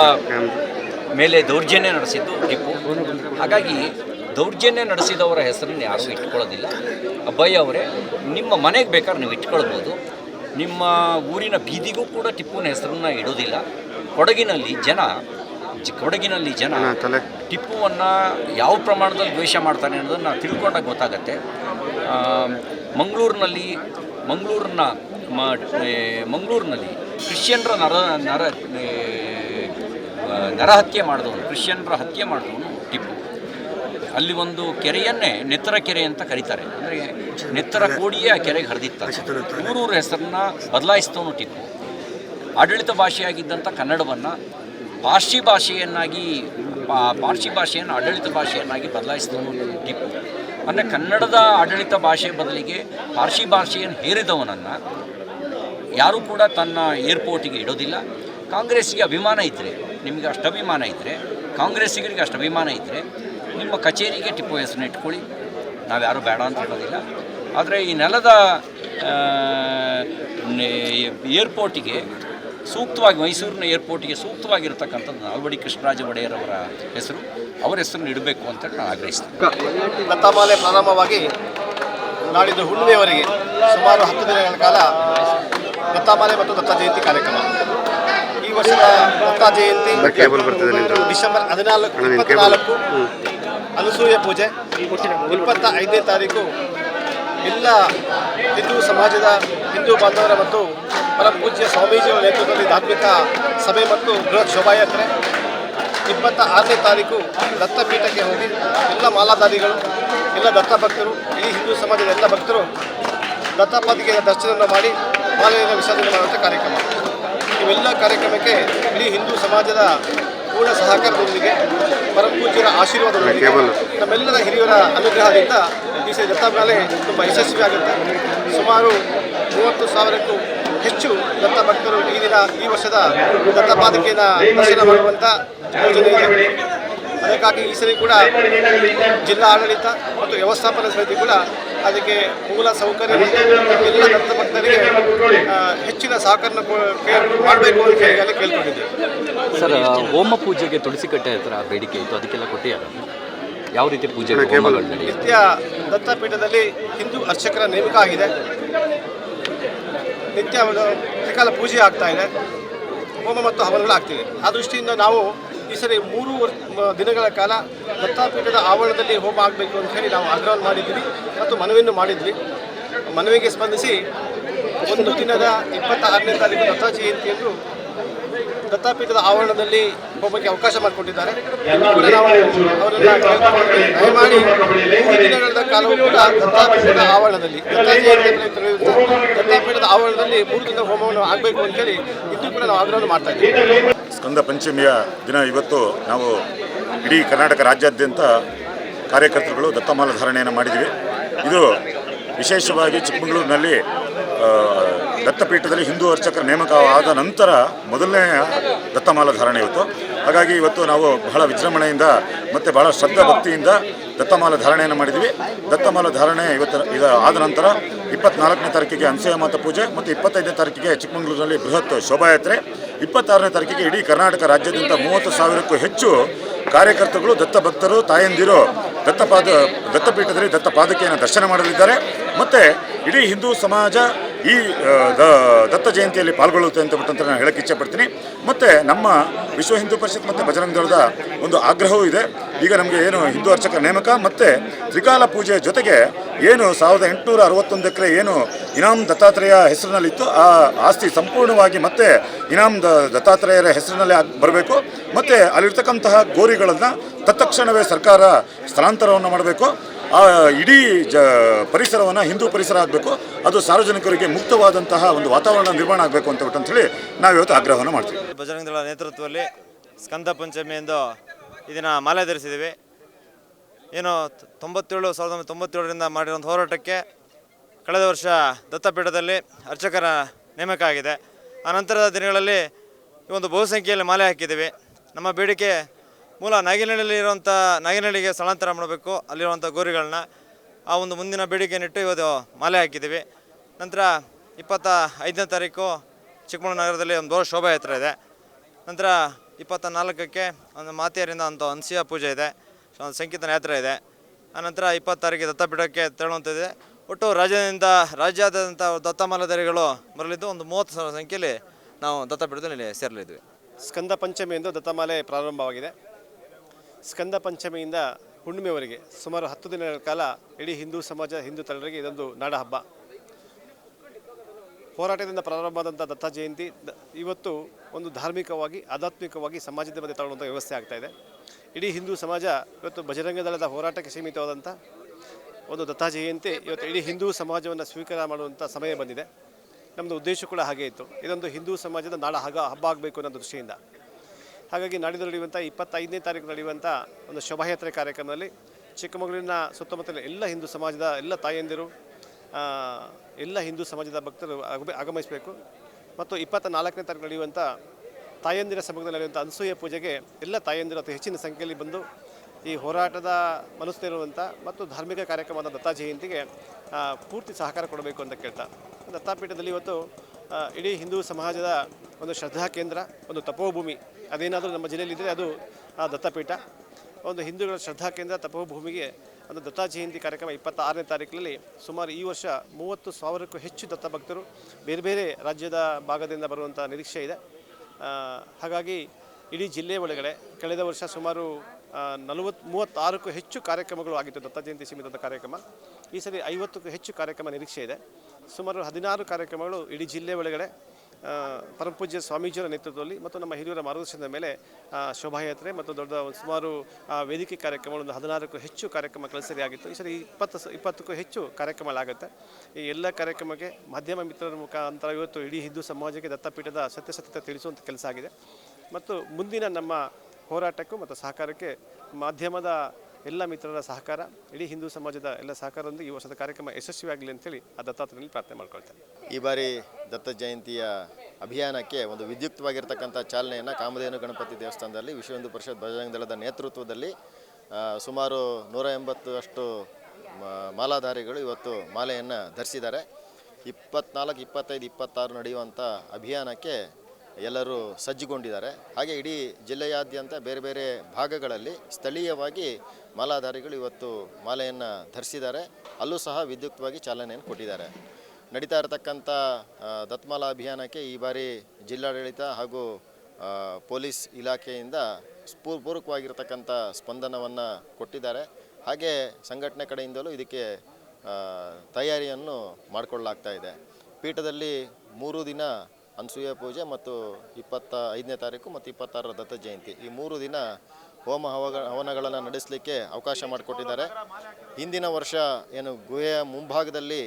ಮೇಲೆ ದೌರ್ಜನ್ಯ ನಡೆಸಿದ್ದು ಟಿಪ್ಪು. ಹಾಗಾಗಿ ದೌರ್ಜನ್ಯ ನಡೆಸಿದವರ ಹೆಸರನ್ನು ಯಾರೂ ಇಟ್ಕೊಳ್ಳೋದಿಲ್ಲ. ಅಬ್ಬಯ್ಯ ಅವರೇ ನಿಮ್ಮ ಮನೆಗೆ ಬೇಕಾದ್ರೆ ನೀವು ಇಟ್ಕೊಳ್ಬೋದು. ನಿಮ್ಮ ಊರಿನ ಬೀದಿಗೂ ಕೂಡ ಟಿಪ್ಪುವಿನ ಹೆಸರನ್ನು ಇಡೋದಿಲ್ಲ. ಕೊಡಗಿನಲ್ಲಿ ಜನ ಕೊಡಗಿನಲ್ಲಿ ಜನ ಟಿಪ್ಪುವನ್ನು ಯಾವ ಪ್ರಮಾಣದಲ್ಲಿ ದ್ವೇಷ ಮಾಡ್ತಾನೆ ಅನ್ನೋದನ್ನು ತಿಳ್ಕೊಂಡಾಗ ಗೊತ್ತಾಗತ್ತೆ. ಮಂಗಳೂರಿನಲ್ಲಿ ಮಂಗಳೂರಿನ ಮಂಗಳೂರಿನಲ್ಲಿ ಕ್ರಿಶ್ಚಿಯನ್ರ ನರ ನರ ನರಹತ್ಯೆ ಮಾಡಿದವನು ಕ್ರಿಶ್ಚಿಯನ್ರ ಹತ್ಯೆ ಮಾಡಿದವನು ಟಿಪ್ಪು. ಅಲ್ಲಿ ಒಂದು ಕೆರೆಯನ್ನೇ ನೆತ್ತರ ಕೆರೆ ಅಂತ ಕರೀತಾರೆ. ಅಂದರೆ ನೆತ್ತರ ಕೋಡಿಯೇ ಆ ಕೆರೆಗೆ ಹರಿದಿತ್ತಾರೆ ಊರೂರ ಹೆಸರನ್ನ ಬದಲಾಯಿಸ್ತವನು ಟಿಪ್ಪು. ಆಡಳಿತ ಭಾಷೆಯಾಗಿದ್ದಂಥ ಕನ್ನಡವನ್ನು ಪಾರ್ಸಿ ಭಾಷೆಯನ್ನಾಗಿ ಪಾರ್ಸಿ ಭಾಷೆಯನ್ನು ಆಡಳಿತ ಭಾಷೆಯನ್ನಾಗಿ ಬದಲಾಯಿಸಿದವನು ಟಿಪ್ಪು. ಅಂದರೆ ಕನ್ನಡದ ಆಡಳಿತ ಭಾಷೆ ಬದಲಿಗೆ ಪಾರ್ಸಿ ಭಾಷೆಯನ್ನು ಹೇರಿದವನನ್ನು ಯಾರೂ ಕೂಡ ತನ್ನ ಏರ್ಪೋರ್ಟಿಗೆ ಇಡೋದಿಲ್ಲ. ಕಾಂಗ್ರೆಸ್ಸಿಗೆ ಅಭಿಮಾನ ಇದ್ದರೆ ನಿಮಗೆ ಅಷ್ಟು ಅಭಿಮಾನ ಇದ್ದರೆ ಕಾಂಗ್ರೆಸ್ಸಿಗರಿಗೆ ಅಷ್ಟು ಅಭಿಮಾನ ಇದ್ದರೆ ನಿಮ್ಮ ಕಚೇರಿಗೆ ಟಿಪ್ಪು ಹೆಸರನ್ನ ಇಟ್ಕೊಳ್ಳಿ. ನಾವು ಯಾರೂ ಬೇಡ ಅಂತ ಹೇಳೋದಿಲ್ಲ. ಆದರೆ ಈ ನೆಲದ ಏರ್ಪೋರ್ಟಿಗೆ ಸೂಕ್ತವಾಗಿ ಮೈಸೂರಿನ ಏರ್ಪೋರ್ಟಿಗೆ ಸೂಕ್ತವಾಗಿರ್ತಕ್ಕಂಥದ್ದು ನಾಲ್ವಡಿ ಕೃಷ್ಣರಾಜ ಒಡೆಯರವರ ಹೆಸರು. ಅವರ ಹೆಸರನ್ನು ಇಡಬೇಕು ಅಂತ ನಾನು ಆಗ್ರಹಿಸ್ತೇನೆ. ಲತಾಮಾಲೆ ಪ್ರಾರಂಭವಾಗಿ ನಾಡಿದ್ದು ಹುಣ್ಣಿಮೆಯವರೆಗೆ ಸುಮಾರು ಹತ್ತು ದಿನಗಳ ಕಾಲ ದತ್ತಾಮಾಲೆ ಮತ್ತು ದತ್ತ ಜಯಂತಿ ಕಾರ್ಯಕ್ರಮ. ಈ ವರ್ಷದ ದತ್ತ ಜಯಂತಿ ಡಿಸೆಂಬರ್ ಹದಿನಾಲ್ಕು ಇಪ್ಪತ್ನಾಲ್ಕು ಅನಸೂಯ ಪೂಜೆ ಇಪ್ಪತ್ತ ಐದನೇ ತಾರೀಕು ಎಲ್ಲ ಹಿಂದೂ ಸಮಾಜದ ಹಿಂದೂ ಬಾಂಧವರ ಮತ್ತು ಪರಮ ಪೂಜ್ಯ ಸ್ವಾಮೀಜಿಯವರ ನೇತೃತ್ವದಲ್ಲಿ ಧಾರ್ಮಿಕ ಸಭೆ ಮತ್ತು ಬೃಹತ್ ಶೋಭಾಯಾತ್ರೆ. ಇಪ್ಪತ್ತ ಆರನೇ ತಾರೀಕು ದತ್ತಪೀಠಕ್ಕೆ ಹೋಗಿ ಎಲ್ಲ ಮಾಲಾಧಾರಿಗಳು, ಎಲ್ಲ ದತ್ತ ಭಕ್ತರು ಇಡೀ ಹಿಂದೂ ಸಮಾಜದ ಎಲ್ಲ ಭಕ್ತರು ದತ್ತಪಾತಿಗೆ ದರ್ಶನವನ್ನು ಮಾಡಿ ಮಾಲೆಯನ್ನು ವಿಸರ್ಜನೆ ಮಾಡುವಂಥ ಕಾರ್ಯಕ್ರಮ. ಇವೆಲ್ಲ ಕಾರ್ಯಕ್ರಮಕ್ಕೆ ಇಡೀ ಹಿಂದೂ ಸಮಾಜದ ಪೂರ್ಣ ಸಹಕಾರದೊಂದಿಗೆ ಪರಮ ಆಶೀರ್ವಾದ ಆಶೀರ್ವಾದದೊಂದಿಗೆ ನಮ್ಮೆಲ್ಲರ ಹಿರಿಯರ ಅನುಗ್ರಹದಿಂದ ಈ ಸರಿ ಮೇಲೆ ತುಂಬ ಯಶಸ್ವಿಯಾಗುತ್ತೆ ಸುಮಾರು ಮೂವತ್ತು ಸಾವಿರಕ್ಕೂ ಹೆಚ್ಚು ದತ್ತ ಭಕ್ತರು ಈ ದಿನ ಈ ವರ್ಷದ ದತ್ತ ಪಾದಕೆಯನ್ನು ದರ್ಶನ ಮಾಡುವಂಥ ಯೋಜನೆ ಇದೆ. ಅದಕ್ಕಾಗಿ ಈ ಸರಿ ಕೂಡ ಜಿಲ್ಲಾ ಆಡಳಿತ ಮತ್ತು ವ್ಯವಸ್ಥಾಪನಾ ಸಮಿತಿ ಕೂಡ ಅದಕ್ಕೆ ಮೂಲ ಸೌಕರ್ಯ ಎಲ್ಲ ಭಕ್ತರಿಗೆ ಹೆಚ್ಚಿನ ಸಹಕಾರ ಮಾಡಬೇಕು ಅಂತ ಹೇಳಿ ಕೇಳ್ಕೊಂಡಿದ್ದೀವಿ ಸರ್ ಹೋಮ ಪೂಜೆಗೆ ತುಳಸಿ ಕಟ್ಟೆ ಹತ್ರ ಬೇಡಿಕೆ ಇತ್ತು ಅದಕ್ಕೆಲ್ಲ ಕೊಟ್ಟಿದ್ದಾರೆ ಯಾವ ರೀತಿ ಪೂಜೆ ನಿತ್ಯ ದತ್ತಪೀಠದಲ್ಲಿ ಹಿಂದೂ ಅರ್ಚಕರ ನೇಮಕ ಆಗಿದೆ. ನಿತ್ಯ ತ್ರಿಕಾಲ ಪೂಜೆ ಆಗ್ತಾ ಇದೆ. ಹೋಮ ಮತ್ತು ಹವನಗಳು ಆಗ್ತಿದೆ ಆ ದೃಷ್ಟಿಯಿಂದ ನಾವು ಈ ಸರಿ ಮೂರು ದಿನಗಳ ಕಾಲ ದತ್ತಾಪೀಠದ ಆವರಣದಲ್ಲಿ ಹೋಮ ಆಗಬೇಕು ಅಂತ ಹೇಳಿ ನಾವು ಆಗ್ರಹವನ್ನು ಮಾಡಿದ್ವಿ ಮತ್ತು ಮನವಿಯನ್ನು ಮಾಡಿದ್ವಿ ಮನವಿಗೆ ಸ್ಪಂದಿಸಿ ಒಂದು ದಿನದ ಇಪ್ಪತ್ತಾರನೇ ತಾರೀಕು ದತ್ತ ಜಯಂತಿಯನ್ನು ದತ್ತಾಪೀಠದ ಆವರಣದಲ್ಲಿ ಹೋಮಕ್ಕೆ ಅವಕಾಶ ಮಾಡಿಕೊಟ್ಟಿದ್ದಾರೆ. ದಯಮಾಡಿ ಮೂರು ದಿನಗಳ ಕಾಲವೂ ಕೂಡ ದತ್ತಾಪೀಠದ ಆವರಣದಲ್ಲಿ, ದತ್ತ ದತ್ತಾಪೀಠದ ಆವರಣದಲ್ಲಿ ಮೂರು ದಿನ ಹೋಮವನ್ನು ಆಗಬೇಕು ಅಂತೇಳಿ ಇದು ಕೂಡ ನಾವು ಆಗ್ರಹವನ್ನು ಮಾಡ್ತಾ ಇದ್ದೀವಿ ಸ್ಕಂದ ಪಂಚಮಿಯ ದಿನ ಇವತ್ತು ನಾವು ಇಡೀ ಕರ್ನಾಟಕ ರಾಜ್ಯಾದ್ಯಂತ ಕಾರ್ಯಕರ್ತರುಗಳು ದತ್ತಮಾಲ ಧಾರಣೆಯನ್ನು ಮಾಡಿದ್ದೀವಿ. ಇದು ವಿಶೇಷವಾಗಿ ಚಿಕ್ಕಮಗಳೂರಿನಲ್ಲಿ ದತ್ತಪೀಠದಲ್ಲಿ ಹಿಂದೂ ಅರ್ಚಕರ ನೇಮಕ ಆದ ನಂತರ ಮೊದಲನೇ ದತ್ತಮಾಲ ಧಾರಣೆ ಇವತ್ತು. ಹಾಗಾಗಿ ಇವತ್ತು ನಾವು ಬಹಳ ವಿಜೃಂಭಣೆಯಿಂದ ಮತ್ತು ಬಹಳ ಶ್ರದ್ಧಾ ಭಕ್ತಿಯಿಂದ ದತ್ತಮಾಲ ಧಾರಣೆಯನ್ನು ಮಾಡಿದ್ವಿ ದತ್ತಮಾಲ ಧಾರಣೆ ಇವತ್ತು ಇದು ಆದ ನಂತರ ಇಪ್ಪತ್ನಾಲ್ಕನೇ ತಾರೀಕಿಗೆ ಅನ್ಸಯ ಮಾತ ಪೂಜೆ ಮತ್ತು ಇಪ್ಪತ್ತೈದನೇ ತಾರೀಕಿಗೆ ಚಿಕ್ಕಮಗಳೂರಿನಲ್ಲಿ ಬೃಹತ್ ಶೋಭಾಯಾತ್ರೆ. ಇಪ್ಪತ್ತಾರನೇ ತಾರೀಕಿಗೆ ಇಡೀ ಕರ್ನಾಟಕ ರಾಜ್ಯದಿಂದ ಮೂವತ್ತು ಸಾವಿರಕ್ಕೂ ಹೆಚ್ಚು ಕಾರ್ಯಕರ್ತರುಗಳು ದತ್ತ ಭಕ್ತರು ತಾಯಂದಿರು ದತ್ತಪಾದ ದತ್ತಪೀಠದಲ್ಲಿ ದತ್ತ ಪಾದಕೆಯನ್ನು ದರ್ಶನ ಮಾಡಲಿದ್ದಾರೆ. ಮತ್ತು ಇಡೀ ಹಿಂದೂ ಸಮಾಜ ಈ ದತ್ತ ಜಯಂತಿಯಲ್ಲಿ ಪಾಲ್ಗೊಳ್ಳುತ್ತೆ ಅಂತ ಬಿಟ್ಟು ನಾನು ಹೇಳಕ್ಕೆ ಇಚ್ಛೆಪಡ್ತೀನಿ ಮತ್ತು ನಮ್ಮ ವಿಶ್ವ ಹಿಂದೂ ಪರಿಷತ್ ಮತ್ತು ಬಜರಂಗ ದಳದ ಒಂದು ಆಗ್ರಹವೂ ಇದೆ. ಈಗ ನಮಗೆ ಏನು ಹಿಂದೂ ಅರ್ಚಕ ನೇಮಕ ಮತ್ತು ತ್ರಿಕಾಲ ಪೂಜೆ ಜೊತೆಗೆ ಏನು ಸಾವಿರದ ಎಂಟುನೂರ ಅರವತ್ತೊಂದು ಎಕರೆ ಏನು ಇನಾಮ್ ದತ್ತಾತ್ರೇಯ ಹೆಸರಿನಲ್ಲಿತ್ತು, ಆ ಆಸ್ತಿ ಸಂಪೂರ್ಣವಾಗಿ ಮತ್ತೆ ಇನಾಮ್ ದ, ದತ್ತಾತ್ರೇಯರ ಹೆಸರಿನಲ್ಲೇ ಬರಬೇಕು. ಮತ್ತು ಅಲ್ಲಿರ್ತಕ್ಕಂತಹ ಗೋರಿಗಳನ್ನು ತತ್ಕ್ಷಣವೇ ಸರ್ಕಾರ ಸ್ಥಳಾಂತರವನ್ನು ಮಾಡಬೇಕು. ಆ, ಇಡೀ ಜ ಪರಿಸರವನ್ನು ಹಿಂದೂ ಪರಿಸರ ಆಗಬೇಕು, ಅದು ಸಾರ್ವಜನಿಕರಿಗೆ ಮುಕ್ತವಾದಂತಹ ಒಂದು ವಾತಾವರಣ ನಿರ್ಮಾಣ ಆಗಬೇಕು ಅಂತ ಬಿಟ್ಟು ಅಂತೇಳಿ ನಾವು ಇವತ್ತು ಆಗ್ರಹವನ್ನು ಮಾಡ್ತೀವಿ. ಬಜರಂಗ ದಳ ನೇತೃತ್ವದಲ್ಲಿ ಸ್ಕಂದ ಪಂಚಮಿ ಎಂದು ಇದನ್ನು ಮಾಲೆ ಧರಿಸಿದ್ದೀವಿ. ಏನು ತೊಂಬತ್ತೇಳು, ಸಾವಿರದ ಒಂಬೈನೂರ ತೊಂಬತ್ತೇಳರಿಂದ ಮಾಡಿರುವಂಥ ಹೋರಾಟಕ್ಕೆ ಕಳೆದ ವರ್ಷ ದತ್ತಪೀಠದಲ್ಲಿ ಅರ್ಚಕರ ನೇಮಕ ಆಗಿದೆ. ಆ ನಂತರದ ದಿನಗಳಲ್ಲಿ ಈ ಒಂದು ಬಹುಸಂಖ್ಯೆಯಲ್ಲಿ ಮಾಲೆ ಹಾಕಿದ್ದೀವಿ. ನಮ್ಮ ಬೇಡಿಕೆ ಮೂಲ ನಾಗಿನಹಳ್ಳಿಯಲ್ಲಿ ಇರುವಂಥ ನಾಗಿನಹಳ್ಳಿಗೆ ಸ್ಥಳಾಂತರ ಮಾಡಬೇಕು. ಅಲ್ಲಿರುವಂಥ ಗೋರಿಗಳನ್ನ ಆ ಒಂದು ಮುಂದಿನ ಬೇಡಿಕೆಯನ್ನಿಟ್ಟು ಇವತ್ತು ಮಾಲೆ ಹಾಕಿದ್ದೀವಿ. ನಂತರ ಇಪ್ಪತ್ತ ಐದನೇ ತಾರೀಕು ಚಿಕ್ಕಮಗಳೂರು ನಗರದಲ್ಲಿ ಒಂದು ಶೋಭಾ ಶೋಭಾಯಾತ್ರೆ ಇದೆ. ನಂತರ ಇಪ್ಪತ್ತ ನಾಲ್ಕಕ್ಕೆ ಒಂದು ಮಾತೆಯರಿಂದ ಅಂತ ಅನ್ಸಿಯ ಪೂಜೆ ಇದೆ. ಒಂದು ಸಂಕೀರ್ತನ ಯಾತ್ರೆ ಇದೆ. ಆನಂತರ ಇಪ್ಪತ್ತಾರಿಗೆ ದತ್ತಪೀಠಕ್ಕೆ ತೆರಳುವಂಥದ್ದಿದೆ. ಒಟ್ಟು ರಾಜ್ಯದಿಂದ ರಾಜ್ಯಾದ್ಯಂತ ದತ್ತಮಾಲಾಧಾರಿಗಳು ಬರಲಿದ್ದು ಒಂದು ಮೂವತ್ತು ಸಾವಿರ ಸಂಖ್ಯೆಯಲ್ಲಿ ನಾವು ದತ್ತಪೀಠದಲ್ಲಿ ಸೇರಲಿದ್ವಿ ಸ್ಕಂದ ಪಂಚಮಿ ಎಂದು ದತ್ತಮಾಲೆ ಪ್ರಾರಂಭವಾಗಿದೆ. ಸ್ಕಂದ ಪಂಚಮಿಯಿಂದ ಹುಣ್ಣಿಮೆವರೆಗೆ ಸುಮಾರು ಹತ್ತು ದಿನಗಳ ಕಾಲ ಇಡೀ ಹಿಂದೂ ಸಮಾಜ ಹಿಂದೂ ತಳರಿಗೆ ಇದೊಂದು ನಾಡ ಹಬ್ಬ ಹೋರಾಟದಿಂದ ಪ್ರಾರಂಭವಾದಂಥ ದತ್ತ ಜಯಂತಿ ಇವತ್ತು ಒಂದು ಧಾರ್ಮಿಕವಾಗಿ, ಆಧ್ಯಾತ್ಮಿಕವಾಗಿ ಸಮಾಜದ ಮಧ್ಯೆ ತಗೊಳ್ಳುವಂಥ ವ್ಯವಸ್ಥೆ ಆಗ್ತಾ ಇದೆ. ಇಡೀ ಹಿಂದೂ ಸಮಾಜ ಇವತ್ತು ಬಜರಂಗ ದಳದ ಹೋರಾಟಕ್ಕೆ ಸೀಮಿತವಾದಂಥ ಒಂದು ದತ್ತ ಜಯಂತಿ ಇವತ್ತು ಇಡೀ ಹಿಂದೂ ಸಮಾಜವನ್ನು ಸ್ವೀಕಾರ ಮಾಡುವಂಥ ಸಮಯ ಬಂದಿದೆ. ನಮ್ಮದು ಉದ್ದೇಶ ಕೂಡ ಹಾಗೆ ಇತ್ತು. ಇದೊಂದು ಹಿಂದೂ ಸಮಾಜದ ನಾಡ ಹಬ್ಬ ಆಗಬೇಕು ಅನ್ನೋ ದೃಷ್ಟಿಯಿಂದ. ಹಾಗಾಗಿ ನಾಡಿದ್ದು ನಡೆಯುವಂಥ ಇಪ್ಪತ್ತೈದನೇ ತಾರೀಕು ನಡೆಯುವಂಥ ಒಂದು ಶೋಭಾಯಾತ್ರೆ ಕಾರ್ಯಕ್ರಮದಲ್ಲಿ ಚಿಕ್ಕಮಗಳೂರಿನ ಸುತ್ತಮುತ್ತಲಿನ ಎಲ್ಲ ಹಿಂದೂ ಸಮಾಜದ ಎಲ್ಲ ತಾಯಂದಿರು ಎಲ್ಲ ಹಿಂದೂ ಸಮಾಜದ ಭಕ್ತರು ಆಗಮ- ಆಗಮಿಸಬೇಕು. ಮತ್ತು ಇಪ್ಪತ್ತ ನಾಲ್ಕನೇ ತಾರೀಕು ನಡೆಯುವಂಥ ತಾಯಂದಿರ ಸಮಯದಲ್ಲಿ ನಡೆಯುವಂಥ ಅನಸೂಯ ಪೂಜೆಗೆ ಎಲ್ಲ ತಾಯಂದಿರು ಅತಿ ಹೆಚ್ಚಿನ ಸಂಖ್ಯೆಯಲ್ಲಿ ಬಂದು ಈ ಹೋರಾಟದ ಮನಸ್ಸಿರುವಂಥ ಮತ್ತು ಧಾರ್ಮಿಕ ಕಾರ್ಯಕ್ರಮದ ದತ್ತಾ ಜಯಂತಿಗೆ ಪೂರ್ತಿ ಸಹಕಾರ ಕೊಡಬೇಕು ಅಂತ ಕೇಳ್ತಾ. ದತ್ತಾಪೀಠದಲ್ಲಿ ಇವತ್ತು ಇಡೀ ಹಿಂದೂ ಸಮಾಜದ ಒಂದು ಶ್ರದ್ಧಾ ಕೇಂದ್ರ, ಒಂದು ತಪೋಭೂಮಿ ಅದೇನಾದರೂ ನಮ್ಮ ಜಿಲ್ಲೆಯಲ್ಲಿದ್ದರೆ ಅದು ಆ ದತ್ತಪೀಠ. ಒಂದು ಹಿಂದೂಗಳ ಶ್ರದ್ಧಾ ಕೇಂದ್ರ ತಪೋಭೂಮಿಗೆ ಒಂದು ದತ್ತ ಜಯಂತಿ ಕಾರ್ಯಕ್ರಮ ಇಪ್ಪತ್ತಾರನೇ ತಾರೀಕಿನಲ್ಲಿ ಸುಮಾರು ಈ ವರ್ಷ ಮೂವತ್ತು ಸಾವಿರಕ್ಕೂ ಹೆಚ್ಚು ದತ್ತ ಭಕ್ತರು ಬೇರೆ ಬೇರೆ ರಾಜ್ಯದ ಭಾಗದಿಂದ ಬರುವಂಥ ನಿರೀಕ್ಷೆ ಇದೆ. ಹಾಗಾಗಿ ಇಡೀ ಜಿಲ್ಲೆ ಒಳಗಡೆ ಕಳೆದ ವರ್ಷ ಸುಮಾರು ನಲವತ್ತು, ಮೂವತ್ತಾರಕ್ಕೂ ಹೆಚ್ಚು ಕಾರ್ಯಕ್ರಮಗಳು ಆಗಿತ್ತು ದತ್ತ ಜಯಂತಿ ಸೀಮಿತ ಕಾರ್ಯಕ್ರಮ. ಈ ಸರಿ ಐವತ್ತಕ್ಕೂ ಹೆಚ್ಚು ಕಾರ್ಯಕ್ರಮ ನಿರೀಕ್ಷೆ ಇದೆ. ಸುಮಾರು ಹದಿನಾರು ಕಾರ್ಯಕ್ರಮಗಳು ಇಡೀ ಜಿಲ್ಲೆ ಒಳಗಡೆ ಪರಮಪೂಜ್ಯ ಸ್ವಾಮೀಜಿಯವರ ನೇತೃತ್ವದಲ್ಲಿ ಮತ್ತು ನಮ್ಮ ಹಿರಿಯರ ಮಾರ್ಗದರ್ಶನದ ಮೇಲೆ ಶೋಭಾಯಾತ್ರೆ ಮತ್ತು ದೊಡ್ಡ ಸುಮಾರು ವೇದಿಕೆ ಕಾರ್ಯಕ್ರಮಗಳು ಒಂದು ಹದಿನಾರಕ್ಕೂ ಹೆಚ್ಚು ಕಾರ್ಯಕ್ರಮ ಕಳಿಸರಿ ಆಗಿತ್ತು ಈ ಸರಿ ಇಪ್ಪತ್ತು ಇಪ್ಪತ್ತಕ್ಕೂ ಹೆಚ್ಚು ಕಾರ್ಯಕ್ರಮಗಳಾಗುತ್ತೆ. ಈ ಎಲ್ಲ ಕಾರ್ಯಕ್ರಮಕ್ಕೆ ಮಾಧ್ಯಮ ಮಿತ್ರರ ಮುಖಾಂತರ ಇವತ್ತು ಇಡೀ ಹಿಂದೂ ಸಮಾಜಕ್ಕೆ ದತ್ತಪೀಠದ ಸತ್ಯಸತ್ಯತೆ ತಿಳಿಸುವಂಥ ಕೆಲಸ ಆಗಿದೆ. ಮತ್ತು ಮುಂದಿನ ನಮ್ಮ ಹೋರಾಟಕ್ಕೂ ಮತ್ತು ಸಹಕಾರಕ್ಕೆ ಮಾಧ್ಯಮದ ಎಲ್ಲ ಮಿತ್ರರ ಸಹಕಾರ, ಇಡೀ ಹಿಂದೂ ಸಮಾಜದ ಎಲ್ಲ ಸಹಕಾರದೊಂದಿಗೆ ಈ ವರ್ಷದ ಕಾರ್ಯಕ್ರಮ ಯಶಸ್ವಿಯಾಗಲಿ ಅಂತೇಳಿ ಆ ದತ್ತಾತ್ರೆಯಲ್ಲಿ ಪ್ರಾರ್ಥನೆ ಮಾಡ್ಕೊಳ್ತೇನೆ. ಈ ಬಾರಿ ದತ್ತ ಜಯಂತಿಯ ಅಭಿಯಾನಕ್ಕೆ ಒಂದು ವಿದ್ಯುಕ್ತವಾಗಿರ್ತಕ್ಕಂಥ ಚಾಲನೆಯನ್ನು ಕಾಮಧೇನು ಗಣಪತಿ ದೇವಸ್ಥಾನದಲ್ಲಿ ವಿಶ್ವ ಹಿಂದೂ ಪರಿಷತ್ ಬಜರಂಗ ನೇತೃತ್ವದಲ್ಲಿ ಸುಮಾರು ನೂರ ಎಂಬತ್ತು ಅಷ್ಟು ಮಾಲಾಧಾರಿಗಳು ಇವತ್ತು ಮಾಲೆಯನ್ನು ಧರಿಸಿದ್ದಾರೆ. ಇಪ್ಪತ್ನಾಲ್ಕು, ಇಪ್ಪತ್ತೈದು, ಇಪ್ಪತ್ತಾರು ನಡೆಯುವಂಥ ಅಭಿಯಾನಕ್ಕೆ ಎಲ್ಲರೂ ಸಜ್ಜುಗೊಂಡಿದ್ದಾರೆ. ಹಾಗೆ ಇಡೀ ಜಿಲ್ಲೆಯಾದ್ಯಂತ ಬೇರೆ ಬೇರೆ ಭಾಗಗಳಲ್ಲಿ ಸ್ಥಳೀಯವಾಗಿ ಮಾಲಾಧಾರಿಗಳು ಇವತ್ತು ಮಾಲೆಯನ್ನು ಧರಿಸಿದ್ದಾರೆ. ಅಲ್ಲೂ ಸಹ ವಿದ್ಯುಕ್ತವಾಗಿ ಚಾಲನೆಯನ್ನು ಕೊಟ್ಟಿದ್ದಾರೆ. ನಡೀತಾ ಇರತಕ್ಕಂಥ ದತ್ಮಾಲಾ ಅಭಿಯಾನಕ್ಕೆ ಈ ಬಾರಿ ಜಿಲ್ಲಾಡಳಿತ ಹಾಗೂ ಪೊಲೀಸ್ ಇಲಾಖೆಯಿಂದ ಸ್ಫೂರ್ಪೂರ್ವಕವಾಗಿರ್ತಕ್ಕಂಥ ಸ್ಪಂದನವನ್ನು ಕೊಟ್ಟಿದ್ದಾರೆ. ಹಾಗೆ ಸಂಘಟನೆ ಕಡೆಯಿಂದಲೂ ಇದಕ್ಕೆ ತಯಾರಿಯನ್ನು ಮಾಡಿಕೊಳ್ಳಲಾಗ್ತಾ ಇದೆ. ಪೀಠದಲ್ಲಿ ಮೂರು ದಿನ ಅನಸೂಯ ಪೂಜೆ ಮತ್ತು ಇಪ್ಪತ್ತ ಐದನೇ ತಾರೀಕು ಮತ್ತು ಇಪ್ಪತ್ತಾರರ ದತ್ತ ಜಯಂತಿ. ಈ ಮೂರು ದಿನ ಹೋಮ ಹವಗ, ಹವನಗಳನ್ನು ನಡೆಸಲಿಕ್ಕೆ ಅವಕಾಶ ಮಾಡಿಕೊಟ್ಟಿದ್ದಾರೆ. ಹಿಂದಿನ ವರ್ಷ ಏನು ಗುಹೆಯ ಮುಂಭಾಗದಲ್ಲಿ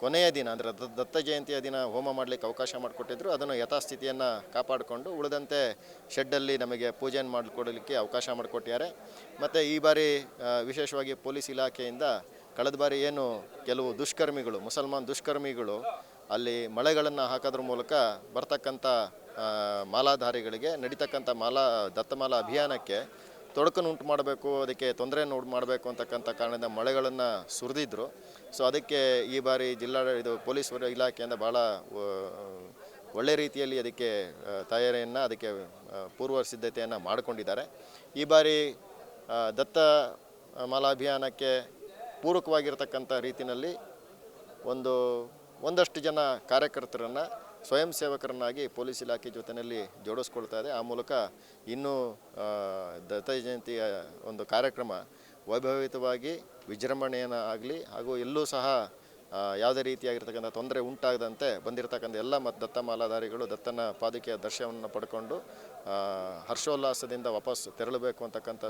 ಕೊನೆಯ ದಿನ, ಅಂದರೆ ದತ್ತ ಜಯಂತಿಯ ದಿನ ಹೋಮ ಮಾಡಲಿಕ್ಕೆ ಅವಕಾಶ ಮಾಡಿಕೊಟ್ಟಿದ್ರು. ಅದನ್ನು ಯಥಾಸ್ಥಿತಿಯನ್ನು ಕಾಪಾಡಿಕೊಂಡು ಉಳಿದಂತೆ ಶೆಡ್ಡಲ್ಲಿ ನಮಗೆ ಪೂಜೆಯನ್ನು ಮಾಡಿಕೊಡಲಿಕ್ಕೆ ಅವಕಾಶ ಮಾಡಿಕೊಟ್ಟಿದ್ದಾರೆ. ಮತ್ತು ಈ ಬಾರಿ ವಿಶೇಷವಾಗಿ ಪೊಲೀಸ್ ಇಲಾಖೆಯಿಂದ ಕಳೆದ ಬಾರಿ ಏನು ಕೆಲವು ದುಷ್ಕರ್ಮಿಗಳು, ಮುಸಲ್ಮಾನ್ ದುಷ್ಕರ್ಮಿಗಳು ಅಲ್ಲಿ ಮಳೆಗಳನ್ನು ಹಾಕೋದ್ರ ಮೂಲಕ ಬರ್ತಕ್ಕಂಥ ಮಾಲಾಧಾರಿಗಳಿಗೆ ನಡೀತಕ್ಕಂಥ ಮಾಲಾ, ದತ್ತಮಾಲಾ ಅಭಿಯಾನಕ್ಕೆ ತೊಡಕನ್ನು ಉಂಟು ಮಾಡಬೇಕು, ಅದಕ್ಕೆ ತೊಂದರೆಯನ್ನು ಉಂಟು ಮಾಡಬೇಕು ಅಂತಕ್ಕಂಥ ಕಾರಣದಿಂದ ಮಳೆಗಳನ್ನು ಸುರಿದಿದ್ರು. ಸೊ ಅದಕ್ಕೆ ಈ ಬಾರಿ ಜಿಲ್ಲಾ, ಇದು ಪೊಲೀಸ್ ಇಲಾಖೆಯಿಂದ ಭಾಳ ಒಳ್ಳೆ ರೀತಿಯಲ್ಲಿ ಅದಕ್ಕೆ ತಯಾರಿಯನ್ನು ಅದಕ್ಕೆ ಪೂರ್ವ ಸಿದ್ಧತೆಯನ್ನು ಮಾಡಿಕೊಂಡಿದ್ದಾರೆ. ಈ ಬಾರಿ ದತ್ತ ಮಾಲಾ ಅಭಿಯಾನಕ್ಕೆ ಪೂರಕವಾಗಿರ್ತಕ್ಕಂಥ ರೀತಿಯಲ್ಲಿ ಒಂದು ಒಂದಷ್ಟು ಜನ ಕಾರ್ಯಕರ್ತರನ್ನು ಸ್ವಯಂ ಸೇವಕರನ್ನಾಗಿ ಪೊಲೀಸ್ ಇಲಾಖೆ ಜೊತೆಯಲ್ಲಿ ಜೋಡಿಸ್ಕೊಳ್ತಾ ಇದೆ. ಆ ಮೂಲಕ ಇನ್ನೂ ದತ್ತ ಜಯಂತಿಯ ಒಂದು ಕಾರ್ಯಕ್ರಮ ವೈಭವಿತವಾಗಿ ವಿಜೃಂಭಣೆಯನ್ನು ಆಗಲಿ ಹಾಗೂ ಎಲ್ಲೂ ಸಹ ಯಾವುದೇ ರೀತಿಯಾಗಿರ್ತಕ್ಕಂಥ ತೊಂದರೆ ಉಂಟಾಗದಂತೆ ಬಂದಿರತಕ್ಕಂಥ ಎಲ್ಲ ಮತ್ತು ದತ್ತ ಮಾಲಾಧಾರಿಗಳು ದತ್ತನ ಪಾದುಕೆಯ ದರ್ಶನವನ್ನು ಪಡ್ಕೊಂಡು ಹರ್ಷೋಲ್ಲಾಸದಿಂದ ವಾಪಸ್ ತೆರಳಬೇಕು ಅಂತಕ್ಕಂಥ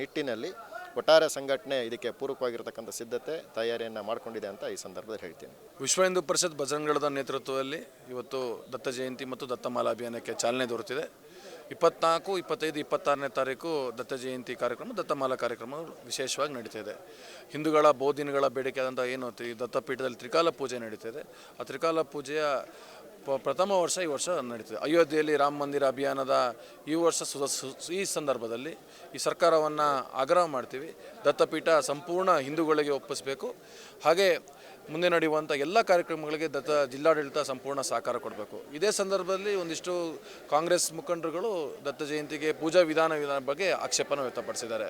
ನಿಟ್ಟಿನಲ್ಲಿ ಒಟ್ಟಾರೆ ಸಂಘಟನೆ ಇದಕ್ಕೆ ಪೂರಕವಾಗಿರ್ತಕ್ಕಂಥ ಸಿದ್ಧತೆ, ತಯಾರಿಯನ್ನು ಮಾಡಿಕೊಂಡಿದೆ ಅಂತ ಈ ಸಂದರ್ಭದಲ್ಲಿ ಹೇಳ್ತೀನಿ. ವಿಶ್ವ ಹಿಂದೂ ಪರಿಷತ್ ಭಜನ್ಗಳದ ನೇತೃತ್ವದಲ್ಲಿ ಇವತ್ತು ದತ್ತ ಜಯಂತಿ ಮತ್ತು ದತ್ತಮಾಲಾ ಅಭಿಯಾನಕ್ಕೆ ಚಾಲನೆ ದೊರೆತಿದೆ. ಇಪ್ಪತ್ನಾಲ್ಕು, ಇಪ್ಪತ್ತೈದು, ಇಪ್ಪತ್ತಾರನೇ ತಾರೀಕು ದತ್ತ ಜಯಂತಿ ಕಾರ್ಯಕ್ರಮ, ದತ್ತಮಾಲಾ ಕಾರ್ಯಕ್ರಮ ವಿಶೇಷವಾಗಿ ನಡೀತಾ ಇದೆ. ಹಿಂದೂಗಳ ಬೋಧಿನಗಳ ಬೇಡಿಕೆ ಆದಂಥ ಏನು ದತ್ತಪೀಠದಲ್ಲಿ ತ್ರಿಕಾಲ ಪೂಜೆ ನಡೀತಿದೆ ಆ ತ್ರಿಕಾಲ ಪೂಜೆಯ ಪ್ರಥಮ ವರ್ಷ ಈ ವರ್ಷ ನಡೀತದೆ. ಅಯೋಧ್ಯೆಯಲ್ಲಿ ರಾಮ ಮಂದಿರ ಅಭಿಯಾನದ ಈ ವರ್ಷ ಈ ಸಂದರ್ಭದಲ್ಲಿ ಈ ಸರ್ಕಾರವನ್ನು ಆಗ್ರಹ ಮಾಡ್ತೀವಿ. ದತ್ತಪೀಠ ಸಂಪೂರ್ಣ ಹಿಂದೂಗಳಿಗೆ ಒಪ್ಪಿಸಬೇಕು. ಹಾಗೆ ಮುಂದೆ ನಡೆಯುವಂಥ ಎಲ್ಲ ಕಾರ್ಯಕ್ರಮಗಳಿಗೆ ದತ್ತ ಜಿಲ್ಲಾಡಳಿತ ಸಂಪೂರ್ಣ ಸಹಕಾರ ಕೊಡಬೇಕು. ಇದೇ ಸಂದರ್ಭದಲ್ಲಿ ಒಂದಿಷ್ಟು ಕಾಂಗ್ರೆಸ್ ಮುಖಂಡರುಗಳು ದತ್ತ ಜಯಂತಿಗೆ ಪೂಜಾ ವಿಧಾನ ವಿಧಾನ ಬಗ್ಗೆ ಆಕ್ಷೇಪನ ವ್ಯಕ್ತಪಡಿಸಿದ್ದಾರೆ.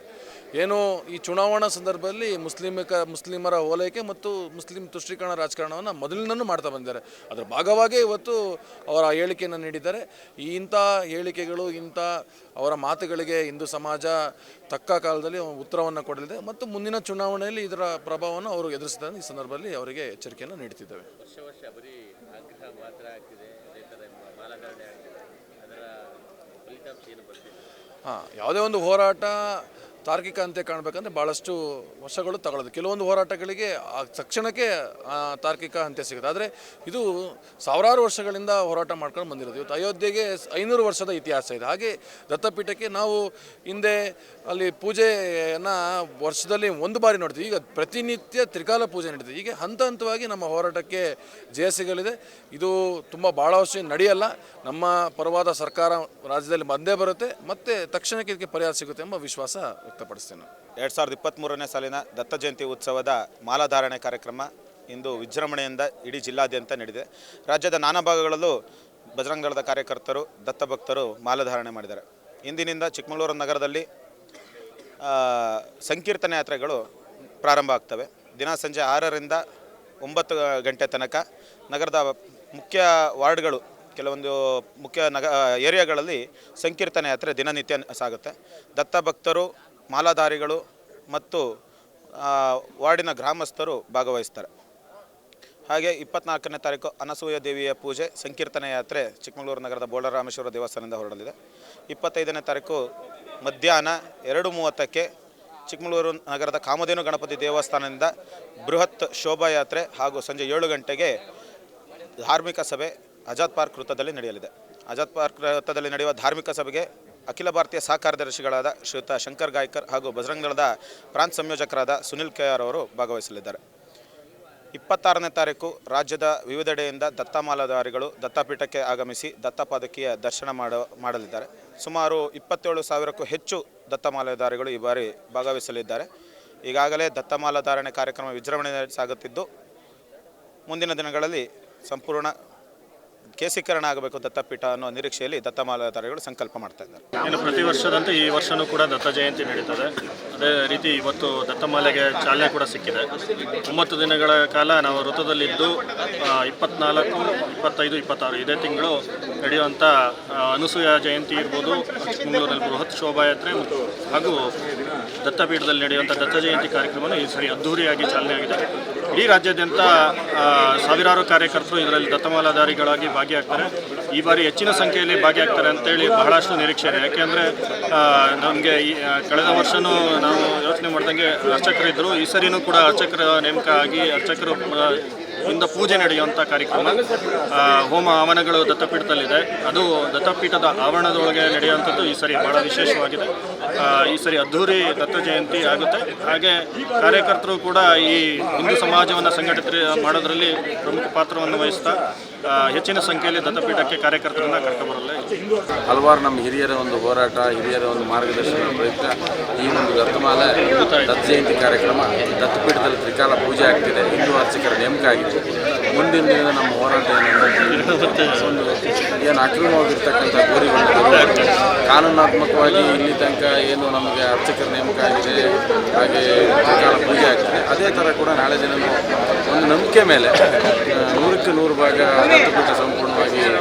ಏನು ಈ ಚುನಾವಣಾ ಸಂದರ್ಭದಲ್ಲಿ ಮುಸ್ಲಿಮಿಕ ಮುಸ್ಲಿಮರ ಓಲೈಕೆ ಮತ್ತು ಮುಸ್ಲಿಂ ತುಷ್ಟೀಕರಣ ರಾಜಕಾರಣವನ್ನು ಮೊದಲಿನೂ ಮಾಡ್ತಾ ಬಂದಿದ್ದಾರೆ. ಅದರ ಭಾಗವಾಗಿ ಇವತ್ತು ಅವರ ಹೇಳಿಕೆಯನ್ನು ನೀಡಿದ್ದಾರೆ. ಇಂಥ ಹೇಳಿಕೆಗಳು, ಇಂಥ ಅವರ ಮಾತುಗಳಿಗೆ ಹಿಂದೂ ಸಮಾಜ ತಕ್ಕ ಕಾಲದಲ್ಲಿ ಉತ್ತರವನ್ನು ಕೊಡಲಿದೆ ಮತ್ತು ಮುಂದಿನ ಚುನಾವಣೆಯಲ್ಲಿ ಇದರ ಪ್ರಭಾವವನ್ನು ಅವರು ಎದುರಿಸಿದ್ದಾರೆ. ಈ ಸಂದರ್ಭದಲ್ಲಿ ಅವರಿಗೆ ಎಚ್ಚರಿಕೆಯನ್ನು ನೀಡುತ್ತಿದ್ದೇವೆ ಹಾಂ ಯಾವುದೇ ಒಂದು ಹೋರಾಟ ತಾರ್ಕಿಕ ಅಂತ್ಯ ಕಾಣಬೇಕಂದ್ರೆ ಭಾಳಷ್ಟು ವರ್ಷಗಳು ತಗೊಳ್ಳೋದು. ಕೆಲವೊಂದು ಹೋರಾಟಗಳಿಗೆ ಆ ತಕ್ಷಣಕ್ಕೆ ತಾರ್ಕಿಕ ಅಂತ್ಯ ಸಿಗುತ್ತೆ. ಆದರೆ ಇದು ಸಾವಿರಾರು ವರ್ಷಗಳಿಂದ ಹೋರಾಟ ಮಾಡ್ಕೊಂಡು ಬಂದಿರೋದು. ಇವತ್ತು ಅಯೋಧ್ಯೆಗೆ ಐನೂರು ವರ್ಷದ ಇತಿಹಾಸ ಇದೆ. ಹಾಗೆ ದತ್ತಪೀಠಕ್ಕೆ ನಾವು ಹಿಂದೆ ಅಲ್ಲಿ ಪೂಜೆಯನ್ನು ವರ್ಷದಲ್ಲಿ ಒಂದು ಬಾರಿ ನೋಡ್ತೀವಿ. ಈಗ ಪ್ರತಿನಿತ್ಯ ತ್ರಿಕಾಲ ಪೂಜೆ ನಡೀತದೆ. ಹೀಗೆ ಹಂತ ಹಂತವಾಗಿ ನಮ್ಮ ಹೋರಾಟಕ್ಕೆ ಜಯ ಸಿಗಲಿದೆ ಇದು ತುಂಬ ಭಾಳ ವರ್ಷ ನಡೆಯಲ್ಲ. ನಮ್ಮ ಪರವಾದ ಸರ್ಕಾರ ರಾಜ್ಯದಲ್ಲಿ ಬಂದೇ ಬರುತ್ತೆ. ಮತ್ತೆ ತಕ್ಷಣಕ್ಕೆ ಇದಕ್ಕೆ ಪರಿಹಾರ ಸಿಗುತ್ತೆ ಎಂಬ ವಿಶ್ವಾಸ ವ್ಯಕ್ತಪಡಿಸ್ತೇನೆ. ಎರಡು ಸಾವಿರದ ಇಪ್ಪತ್ತ್ಮೂರನೇ ಸಾಲಿನ ದತ್ತ ಜಯಂತಿ ಉತ್ಸವದ ಮಾಲಾಧಾರಣೆ ಕಾರ್ಯಕ್ರಮ ಇಂದು ವಿಜೃಂಭಣೆಯಿಂದ ಇಡೀ ಜಿಲ್ಲಾದ್ಯಂತ ನಡೆದಿದೆ. ರಾಜ್ಯದ ನಾನಾ ಭಾಗಗಳಲ್ಲೂ ಬಜರಂಗದಳದ ಕಾರ್ಯಕರ್ತರು, ದತ್ತ ಭಕ್ತರು ಮಾಲಾಧಾರಣೆ ಮಾಡಿದ್ದಾರೆ. ಇಂದಿನಿಂದ ಚಿಕ್ಕಮಗಳೂರು ನಗರದಲ್ಲಿ ಸಂಕೀರ್ತನೆ ಯಾತ್ರೆಗಳು ಪ್ರಾರಂಭ ಆಗ್ತವೆ. ದಿನ ಸಂಜೆ ಆರರಿಂದ ಒಂಬತ್ತು ಗಂಟೆ ತನಕ ನಗರದ ಮುಖ್ಯ ವಾರ್ಡ್ಗಳು, ಕೆಲವೊಂದು ಮುಖ್ಯ ನಗ ಏರಿಯಾಗಳಲ್ಲಿ ಸಂಕೀರ್ತನೆ ಯಾತ್ರೆ ದಿನನಿತ್ಯ ಸಾಗುತ್ತೆ. ದತ್ತ ಭಕ್ತರು ಮಾಲಾಧಾರಿಗಳು ಮತ್ತು ವಾರ್ಡಿನ ಗ್ರಾಮಸ್ಥರು ಭಾಗವಹಿಸ್ತಾರೆ. ಹಾಗೆ ಇಪ್ಪತ್ನಾಲ್ಕನೇ ತಾರೀಕು ಅನಸೂಯ ದೇವಿಯ ಪೂಜೆ, ಸಂಕೀರ್ತನೆ ಯಾತ್ರೆ ಚಿಕ್ಕಮಗಳೂರು ನಗರದ ಬೋಳರಾಮೇಶ್ವರ ದೇವಸ್ಥಾನದಿಂದ ಹೊರಡಲಿದೆ. ಇಪ್ಪತ್ತೈದನೇ ತಾರೀಕು ಮಧ್ಯಾಹ್ನ ಎರಡು ಮೂವತ್ತಕ್ಕೆ ಚಿಕ್ಕಮಗಳೂರು ನಗರದ ಕಾಮಧೇನು ಗಣಪತಿ ದೇವಸ್ಥಾನದಿಂದ ಬೃಹತ್ ಶೋಭಾಯಾತ್ರೆ ಹಾಗೂ ಸಂಜೆ ಏಳು ಗಂಟೆಗೆ ಧಾರ್ಮಿಕ ಸಭೆ ಆಜಾದ್ ಪಾರ್ಕ್ ವೃತ್ತದಲ್ಲಿ ನಡೆಯಲಿದೆ. ಆಜಾದ್ ಪಾರ್ಕ್ ವೃತ್ತದಲ್ಲಿ ನಡೆಯುವ ಧಾರ್ಮಿಕ ಸಭೆಗೆ ಅಖಿಲ ಭಾರತೀಯ ಸಹ ಕಾರ್ಯದರ್ಶಿಗಳಾದ ಶ್ರೀಯುತ ಶಂಕರ್ ಗಾಯ್ಕರ್ ಹಾಗೂ ಬಜರಂಗದಳದ ಪ್ರಾಂತ್ ಸಂಯೋಜಕರಾದ ಸುನಿಲ್ ಕೆಆರ್ ಅವರು ಭಾಗವಹಿಸಲಿದ್ದಾರೆ. ಇಪ್ಪತ್ತಾರನೇ ತಾರೀಕು ರಾಜ್ಯದ ವಿವಿಧೆಡೆಯಿಂದ ದತ್ತಮಾಲಾಧಾರಿಗಳು ದತ್ತಪೀಠಕ್ಕೆ ಆಗಮಿಸಿ ದತ್ತಪಾದಕಿಯ ದರ್ಶನ ಮಾಡ, ಮಾಡಲಿದ್ದಾರೆ. ಸುಮಾರು ಇಪ್ಪತ್ತೇಳು ಸಾವಿರಕ್ಕೂ ಹೆಚ್ಚು ದತ್ತಮಾಲಾಧಾರಿಗಳು ಈ ಬಾರಿ ಭಾಗವಹಿಸಲಿದ್ದಾರೆ. ಈಗಾಗಲೇ ದತ್ತಮಾಲಾಧಾರಣೆ ಕಾರ್ಯಕ್ರಮ ವಿಜೃಂಭಣೆ ಸಾಗುತ್ತಿದ್ದು, ಮುಂದಿನ ದಿನಗಳಲ್ಲಿ ಸಂಪೂರ್ಣ ಕೇಸೀಕರಣ ಆಗಬೇಕು ದತ್ತಪೀಠ ಅನ್ನೋ ನಿರೀಕ್ಷೆಯಲ್ಲಿ ದತ್ತಮಾಲಾಧಾರಿಗಳು ಸಂಕಲ್ಪ ಮಾಡ್ತಾ ಇದ್ದಾರೆ. ಇನ್ನು ಪ್ರತಿ ವರ್ಷದಂತೆ ಈ ವರ್ಷನೂ ಕೂಡ ದತ್ತ ಜಯಂತಿ ನಡೀತದೆ. ಅದೇ ರೀತಿ ಇವತ್ತು ದತ್ತಮಾಲೆಗೆ ಚಾಲನೆ ಕೂಡ ಸಿಕ್ಕಿದೆ. ಒಂಬತ್ತು ದಿನಗಳ ಕಾಲ ನಾವು ವೃತ್ತದಲ್ಲಿದ್ದು ಇಪ್ಪತ್ನಾಲ್ಕು, ಇಪ್ಪತ್ತೈದು, ಇಪ್ಪತ್ತಾರು ಇದೇ ತಿಂಗಳು ನಡೆಯುವಂಥ ಅನಸೂಯ ಜಯಂತಿ ಇರ್ಬೋದು. ಚಿಕ್ಕಮಗಳೂರಿನಲ್ಲಿ ಬೃಹತ್ ಶೋಭಾಯಾತ್ರೆ ಹಾಗೂ ದತ್ತಪೀಠದಲ್ಲಿ ನಡೆಯುವಂಥ ದತ್ತ ಜಯಂತಿ ಕಾರ್ಯಕ್ರಮವನ್ನು ಈ ಸರಿ ಅದ್ಧೂರಿಯಾಗಿ ಚಾಲನೆ ಆಗಿದೆ ಇಡೀ ರಾಜ್ಯಾದ್ಯಂತ ಸಾವಿರಾರು ಕಾರ್ಯಕರ್ತರು ಇದರಲ್ಲಿ ದತ್ತಮಾಲಾಧಾರಿಗಳಾಗಿ ಭಾಗಿಯಾಗ್ತಾರೆ. ಈ ಬಾರಿ ಹೆಚ್ಚಿನ ಸಂಖ್ಯೆಯಲ್ಲಿ ಭಾಗಿಯಾಗ್ತಾರೆ ಅಂತೇಳಿ ಬಹಳಷ್ಟು ನಿರೀಕ್ಷೆ ಇದೆ. ಯಾಕೆಂದರೆ ನಮಗೆ ಈ ಕಳೆದ ವರ್ಷವೂ ನಾವು ಯೋಚನೆ ಮಾಡ್ದಂಗೆ ಅರ್ಚಕರಿದ್ದರು ಈ ಸರಿನೂ ಕೂಡ ಅರ್ಚಕರ ನೇಮಕ ಆಗಿ, ಅರ್ಚಕರು ಇಂದ ಪೂಜೆ ನಡೆಯುವಂಥ ಕಾರ್ಯಕ್ರಮ. ಹೋಮ ಹವನಗಳು ದತ್ತಪೀಠದಲ್ಲಿದೆ. ಅದು ದತ್ತಪೀಠದ ಆವರಣದೊಳಗೆ ನಡೆಯುವಂಥದ್ದು ಈ ಸರಿ ಬಹಳ ವಿಶೇಷವಾಗಿದೆ. ಈ ಸರಿ ಅದ್ಧೂರಿ ದತ್ತ ಜಯಂತಿ ಆಗುತ್ತೆ. ಹಾಗೆ ಕಾರ್ಯಕರ್ತರು ಕೂಡ ಈ ಹಿಂದೂ ಸಮಾಜವನ್ನು ಸಂಘಟಿತ ಮಾಡೋದರಲ್ಲಿ ಪ್ರಮುಖ ಪಾತ್ರವನ್ನು ವಹಿಸ್ತಾ ಹೆಚ್ಚಿನ ಸಂಖ್ಯೆಯಲ್ಲಿ ದತ್ತಪೀಠಕ್ಕೆ ಕಾರ್ಯಕರ್ತರನ್ನ ಕರ್ಕೊಬರಲ್ಲ ಹಲವಾರು ನಮ್ಮ ಹಿರಿಯರ ಒಂದು ಹೋರಾಟ ಹಿರಿಯರ ಒಂದು ಮಾರ್ಗದರ್ಶನ ಪ್ರಯುಕ್ತ ಈ ಒಂದು ದತ್ತಮಾಲೆ ದತ್ತ ಜಯಂತಿ ಕಾರ್ಯಕ್ರಮ ದತ್ತಪೀಠದಲ್ಲಿ ತ್ರಿಕಾಲ ಪೂಜೆ ಆಗ್ತಿದೆ. ಹಿಂದೂ ಅರ್ಚಕರ ನೇಮಕ ಆಗಿದೆ ಮುಂದಿನ ದಿನದ ನಮ್ಮ ಹೋರಾಟ ಏನಂದ್ರೆ ಏನು ಅಕ್ರಮವಾಗಿರ್ತಕ್ಕಂಥ ಗೋರಿಗಳು. ಕಾನೂನಾತ್ಮಕವಾಗಿ ಇಲ್ಲಿ ತನಕ ಏನು ನಮಗೆ ಅರ್ಚಕರ ನೇಮಕ ಆಗಿದೆ, ಹಾಗೆ ಕಾಲ ಪೂಜೆ ಆಗ್ತದೆ ಅದೇ ಥರ ಕೂಡ ನಾಳೆ ದಿನ ಒಂದು ನಂಬಿಕೆ ಮೇಲೆ ನೂರಕ್ಕೆ ನೂರು ಭಾಗ ದತ್ತಪೀಠ ಸಂಪೂರ್ಣವಾಗಿ ಏನು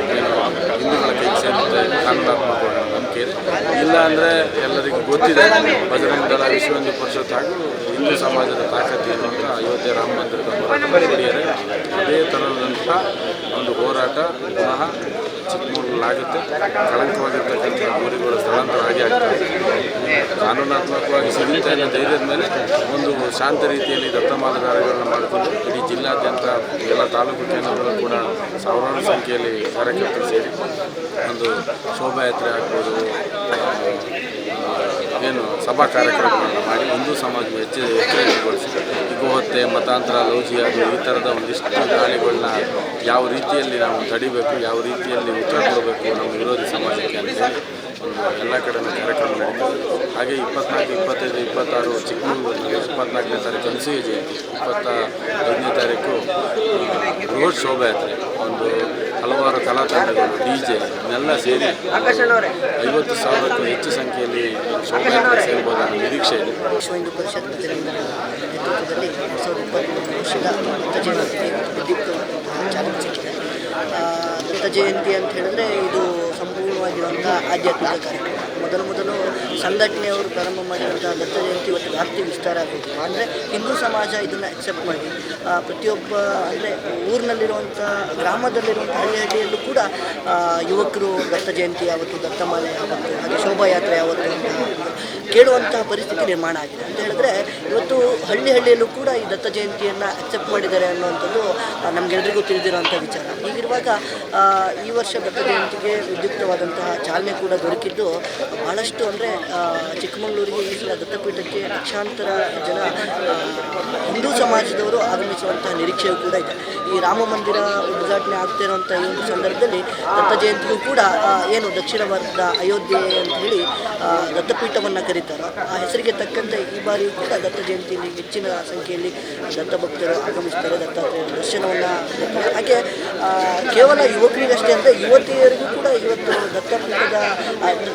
ಹಿಂದೂಗಳ ಕೈ ಸೇರುತ್ತೆ ಕಾನೂನಾತ್ಮಕವಾಗಿ ನಂಬಿಕೆ ಇದೆ. ಇಲ್ಲ ಅಂದರೆ ಎಲ್ಲರಿಗೂ ಗೊತ್ತಿದೆ ಬಜರಂಗ ದಳ ವಿಶ್ವ ಹಿಂದೂ ಪರಿಷತ್ ಹಾಗೂ ಹಿಂದೂ ಸಮಾಜದ ತಾಕತ್ತು ಏನು ಅಂತ ಅಯೋಧ್ಯೆ ರಾಮ ಮಂದಿರದ ಅದೇ ಥರದಂಥ ಒಂದು ಹೋರಾಟ, ಪುನಃ ಚಿಕ್ಕಮಗಳೂರಲ್ಲಾಗುತ್ತೆ ಕಳಂಕವಾಗಿರ್ತಕ್ಕಂಥ ಊರುಗಳ ಸ್ಥಳಾಂತರ ಆಗಿ ಆಗ್ತದೆ ಕಾನೂನಾತ್ಮಕವಾಗಿ ಸಿಗುತ್ತೆ ಅನ್ನೋ ಧೈರ್ಯದ ಮೇಲೆ ಒಂದು ಶಾಂತ ರೀತಿಯಲ್ಲಿ ದತ್ತಮಾಲಧಾರಗಳನ್ನ ಮಾಡಿಕೊಂಡು ಇಡೀ ಜಿಲ್ಲಾದ್ಯಂತ ಎಲ್ಲ ತಾಲೂಕು ಕೇಂದ್ರಗಳು ಕೂಡ ಸಾವಿರಾರು ಸಂಖ್ಯೆಯಲ್ಲಿ ಕಾರ್ಯಕರ್ತರು ಸೇರಿ ಒಂದು ಶೋಭಾಯಾತ್ರೆ ಆಗ್ಬೋದು ಏನು ಸಭಾ ಕಾರ್ಯಕ್ರಮಗಳನ್ನು ಮಾಡಿ ಹಿಂದೂ ಸಮಾಜ ಹೆಚ್ಚು ಹೆಚ್ಚುಗೊಳಿಸಿ ಗೋಹತ್ಯೆ, ಮತಾಂತರ ಲೌಜಿಯಾದು ಈ ಥರದ ಒಂದಿಷ್ಟು ದಾಳಿಗಳನ್ನ ಯಾವ ರೀತಿಯಲ್ಲಿ ನಾವು ತಡಿಬೇಕು, ಯಾವ ರೀತಿಯಲ್ಲಿ ಉತ್ತರ ಕೊಡಬೇಕು ನಮ್ಮ ವಿರೋಧಿ ಸಮಾಜಕ್ಕೆ ಅಂತ ಒಂದು ಎಲ್ಲ ಕಡೆಯೂ ಕಾರ್ಯಕ್ರಮ ನಡೀತದೆ ಹಾಗೆ ಇಪ್ಪತ್ನಾಲ್ಕು, ಇಪ್ಪತ್ತೈದು, ಇಪ್ಪತ್ತಾರು ಚಿಕ್ಕಮಗಳೂರಿನಲ್ಲಿ ಇಪ್ಪತ್ನಾಲ್ಕನೇ ತಾರೀಕು ಅನಿಸಿಕೆ ಜಯಂತಿ, ಇಪ್ಪತ್ತ ಐದನೇ ತಾರೀಕು ಬೃಹತ್ ಶೋಭಾಯಾತ್ರೆ, ಒಂದು ಹಲವಾರು ಕಲಾ ತಂಡಗಳು ಡಿ ಜೆ ಇದನ್ನೆಲ್ಲ ಸೇರಿ ಐವತ್ತು ಸಾವಿರಕ್ಕೂ ಹೆಚ್ಚು ಸಂಖ್ಯೆಯಲ್ಲಿ ಸೇರ್ಬೋದು ಅನ್ನೋ ನಿರೀಕ್ಷೆ ಇದೆ. ವಿಶ್ವ ಹಿಂದೂ ಪರಿಷತ್ ಗಜಲಿಂಗರ ನೇತೃತ್ವದಲ್ಲಿ ಎರಡು ಸಾವಿರದ ಇಪ್ಪತ್ತ್ಮೂರು ವರ್ಷದ ದತ್ತ ಜಯಂತಿಗೆ ವಿದ್ಯುಕ್ತವಾದಂತಹ ಚಾಲನೆ ಸಿಕ್ಕಿದೆ ದತ್ತ ಜಯಂತಿ ಅಂತ ಹೇಳಿದ್ರೆ ಇದು ಸಂಪೂರ್ಣವಾಗಿರುವಂಥ ಆಧ್ಯಾತ್ಮಿಕ ಕಾರ್ಯಕ್ರಮ. ಮೊದಲು ಮೊದಲು ಸಂಘಟನೆಯವರು ಪ್ರಾರಂಭ ಮಾಡಿದಂಥ ದತ್ತ ಜಯಂತಿ ಇವತ್ತು ವ್ಯಾಪ್ತಿ ವಿಸ್ತಾರ ಆಗಬೇಕು ಅಂದರೆ ಹಿಂದೂ ಸಮಾಜ ಇದನ್ನು ಅಕ್ಸೆಪ್ಟ್ ಮಾಡಿ. ಪ್ರತಿಯೊಬ್ಬ, ಅಂದರೆ ಊರಿನಲ್ಲಿರುವಂಥ ಗ್ರಾಮದಲ್ಲಿರುವಂಥ ಹಳ್ಳಿ ಹಳ್ಳಿಯಲ್ಲೂ ಕೂಡ ಯುವಕರು ದತ್ತ ಜಯಂತಿ ಯಾವತ್ತು, ದತ್ತಮಾಲೆ ಯಾವತ್ತು, ಹಾಗೆ ಶೋಭಾಯಾತ್ರೆ ಯಾವತ್ತು ಅಂತ ಕೇಳುವಂತಹ ಪರಿಸ್ಥಿತಿ ನಿರ್ಮಾಣ ಆಗಿದೆ. ಅಂತ ಹೇಳಿದ್ರೆ ಇವತ್ತು ಹಳ್ಳಿ ಹಳ್ಳಿಯಲ್ಲೂ ಕೂಡ ಈ ದತ್ತ ಜಯಂತಿಯನ್ನು ಅಕ್ಸೆಪ್ಟ್ ಮಾಡಿದ್ದಾರೆ ಅನ್ನುವಂಥದ್ದು ನಮಗೆಲ್ಲರಿಗೂ ತಿಳಿದಿರುವಂಥ ವಿಚಾರ. ಹೀಗಿರುವಾಗ ಈ ವರ್ಷ ದತ್ತ ಜಯಂತಿಗೆ ವಿದ್ಯುಕ್ತವಾದಂತಹ ಚಾಲನೆ ಕೂಡ ದೊರಕಿದ್ದು ಬಹಳಷ್ಟು ಅಂದರೆ ಚಿಕ್ಕಮಗಳೂರಿಗೆ ಈ ಸಲ ದತ್ತಪೀಠಕ್ಕೆ ಲಕ್ಷಾಂತರ ಜನ ಹಿಂದೂ ಹಿಂದೂ ಸಮಾಜದವರು ಆಗಮಿಸುವಂತಹ ನಿರೀಕ್ಷೆಯೂ ಕೂಡ ಇದೆ ಈ ರಾಮ ಮಂದಿರ ಉದ್ಘಾಟನೆ ಆಗ್ತಾ ಈ ಒಂದು ಸಂದರ್ಭದಲ್ಲಿ ದತ್ತ ಜಯಂತಿಗೂ ಕೂಡ ಏನು ದಕ್ಷಿಣ ಭಾರತದ ಅಯೋಧ್ಯೆ ಅಂತ ಹೇಳಿ ದತ್ತಪೀಠವನ್ನು ಕರೀತಾರೋ ಆ ಹೆಸರಿಗೆ ತಕ್ಕಂತೆ ಈ ಬಾರಿಯೂ ಕೂಡ ದತ್ತ ಜಯಂತಿಯಲ್ಲಿ ಹೆಚ್ಚಿನ ಸಂಖ್ಯೆಯಲ್ಲಿ ದತ್ತ ಭಕ್ತರು ಆಗಮಿಸ್ತಾರೆ ದತ್ತ ದರ್ಶನವನ್ನು. ಹಾಗೆ ಕೇವಲ ಯುವಕರಿಗಷ್ಟೇ ಅಂದರೆ ಯುವತಿಯರಿಗೂ ಕೂಡ ಇವತ್ತು ದತ್ತಪೀಠದ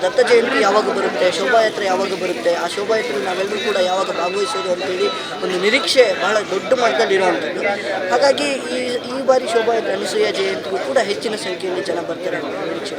ದತ್ತ ಜಯಂತಿ ಯಾವಾಗ ಬರುತ್ತೆ, ಶೋಭಾಯಾತ್ರೆ ಯಾವಾಗ ಬರುತ್ತೆ, ಆ ಶೋಭಾಯಾತ್ರೆ ನಾವೆಲ್ಲರೂ ಕೂಡ ಯಾವಾಗ ಭಾಗವಹಿಸೋದು ಅಂತೇಳಿ ಒಂದು ನಿರೀಕ್ಷೆ ಬಹಳ ದೊಡ್ಡ ಮಟ್ಟದಲ್ಲಿ ಇರುವಂಥದ್ದು ಹಾಗಾಗಿ ಈ ಈ ಬಾರಿ ಶೋಭಾ ಅನಸೂಯ ಜಯಂತಿಗೂ ಕೂಡ ಹೆಚ್ಚಿನ ಸಂಖ್ಯೆಯಲ್ಲಿ ಜನ ಬರ್ತಾರೆ ಅಂತ ನಿರೀಕ್ಷೆ.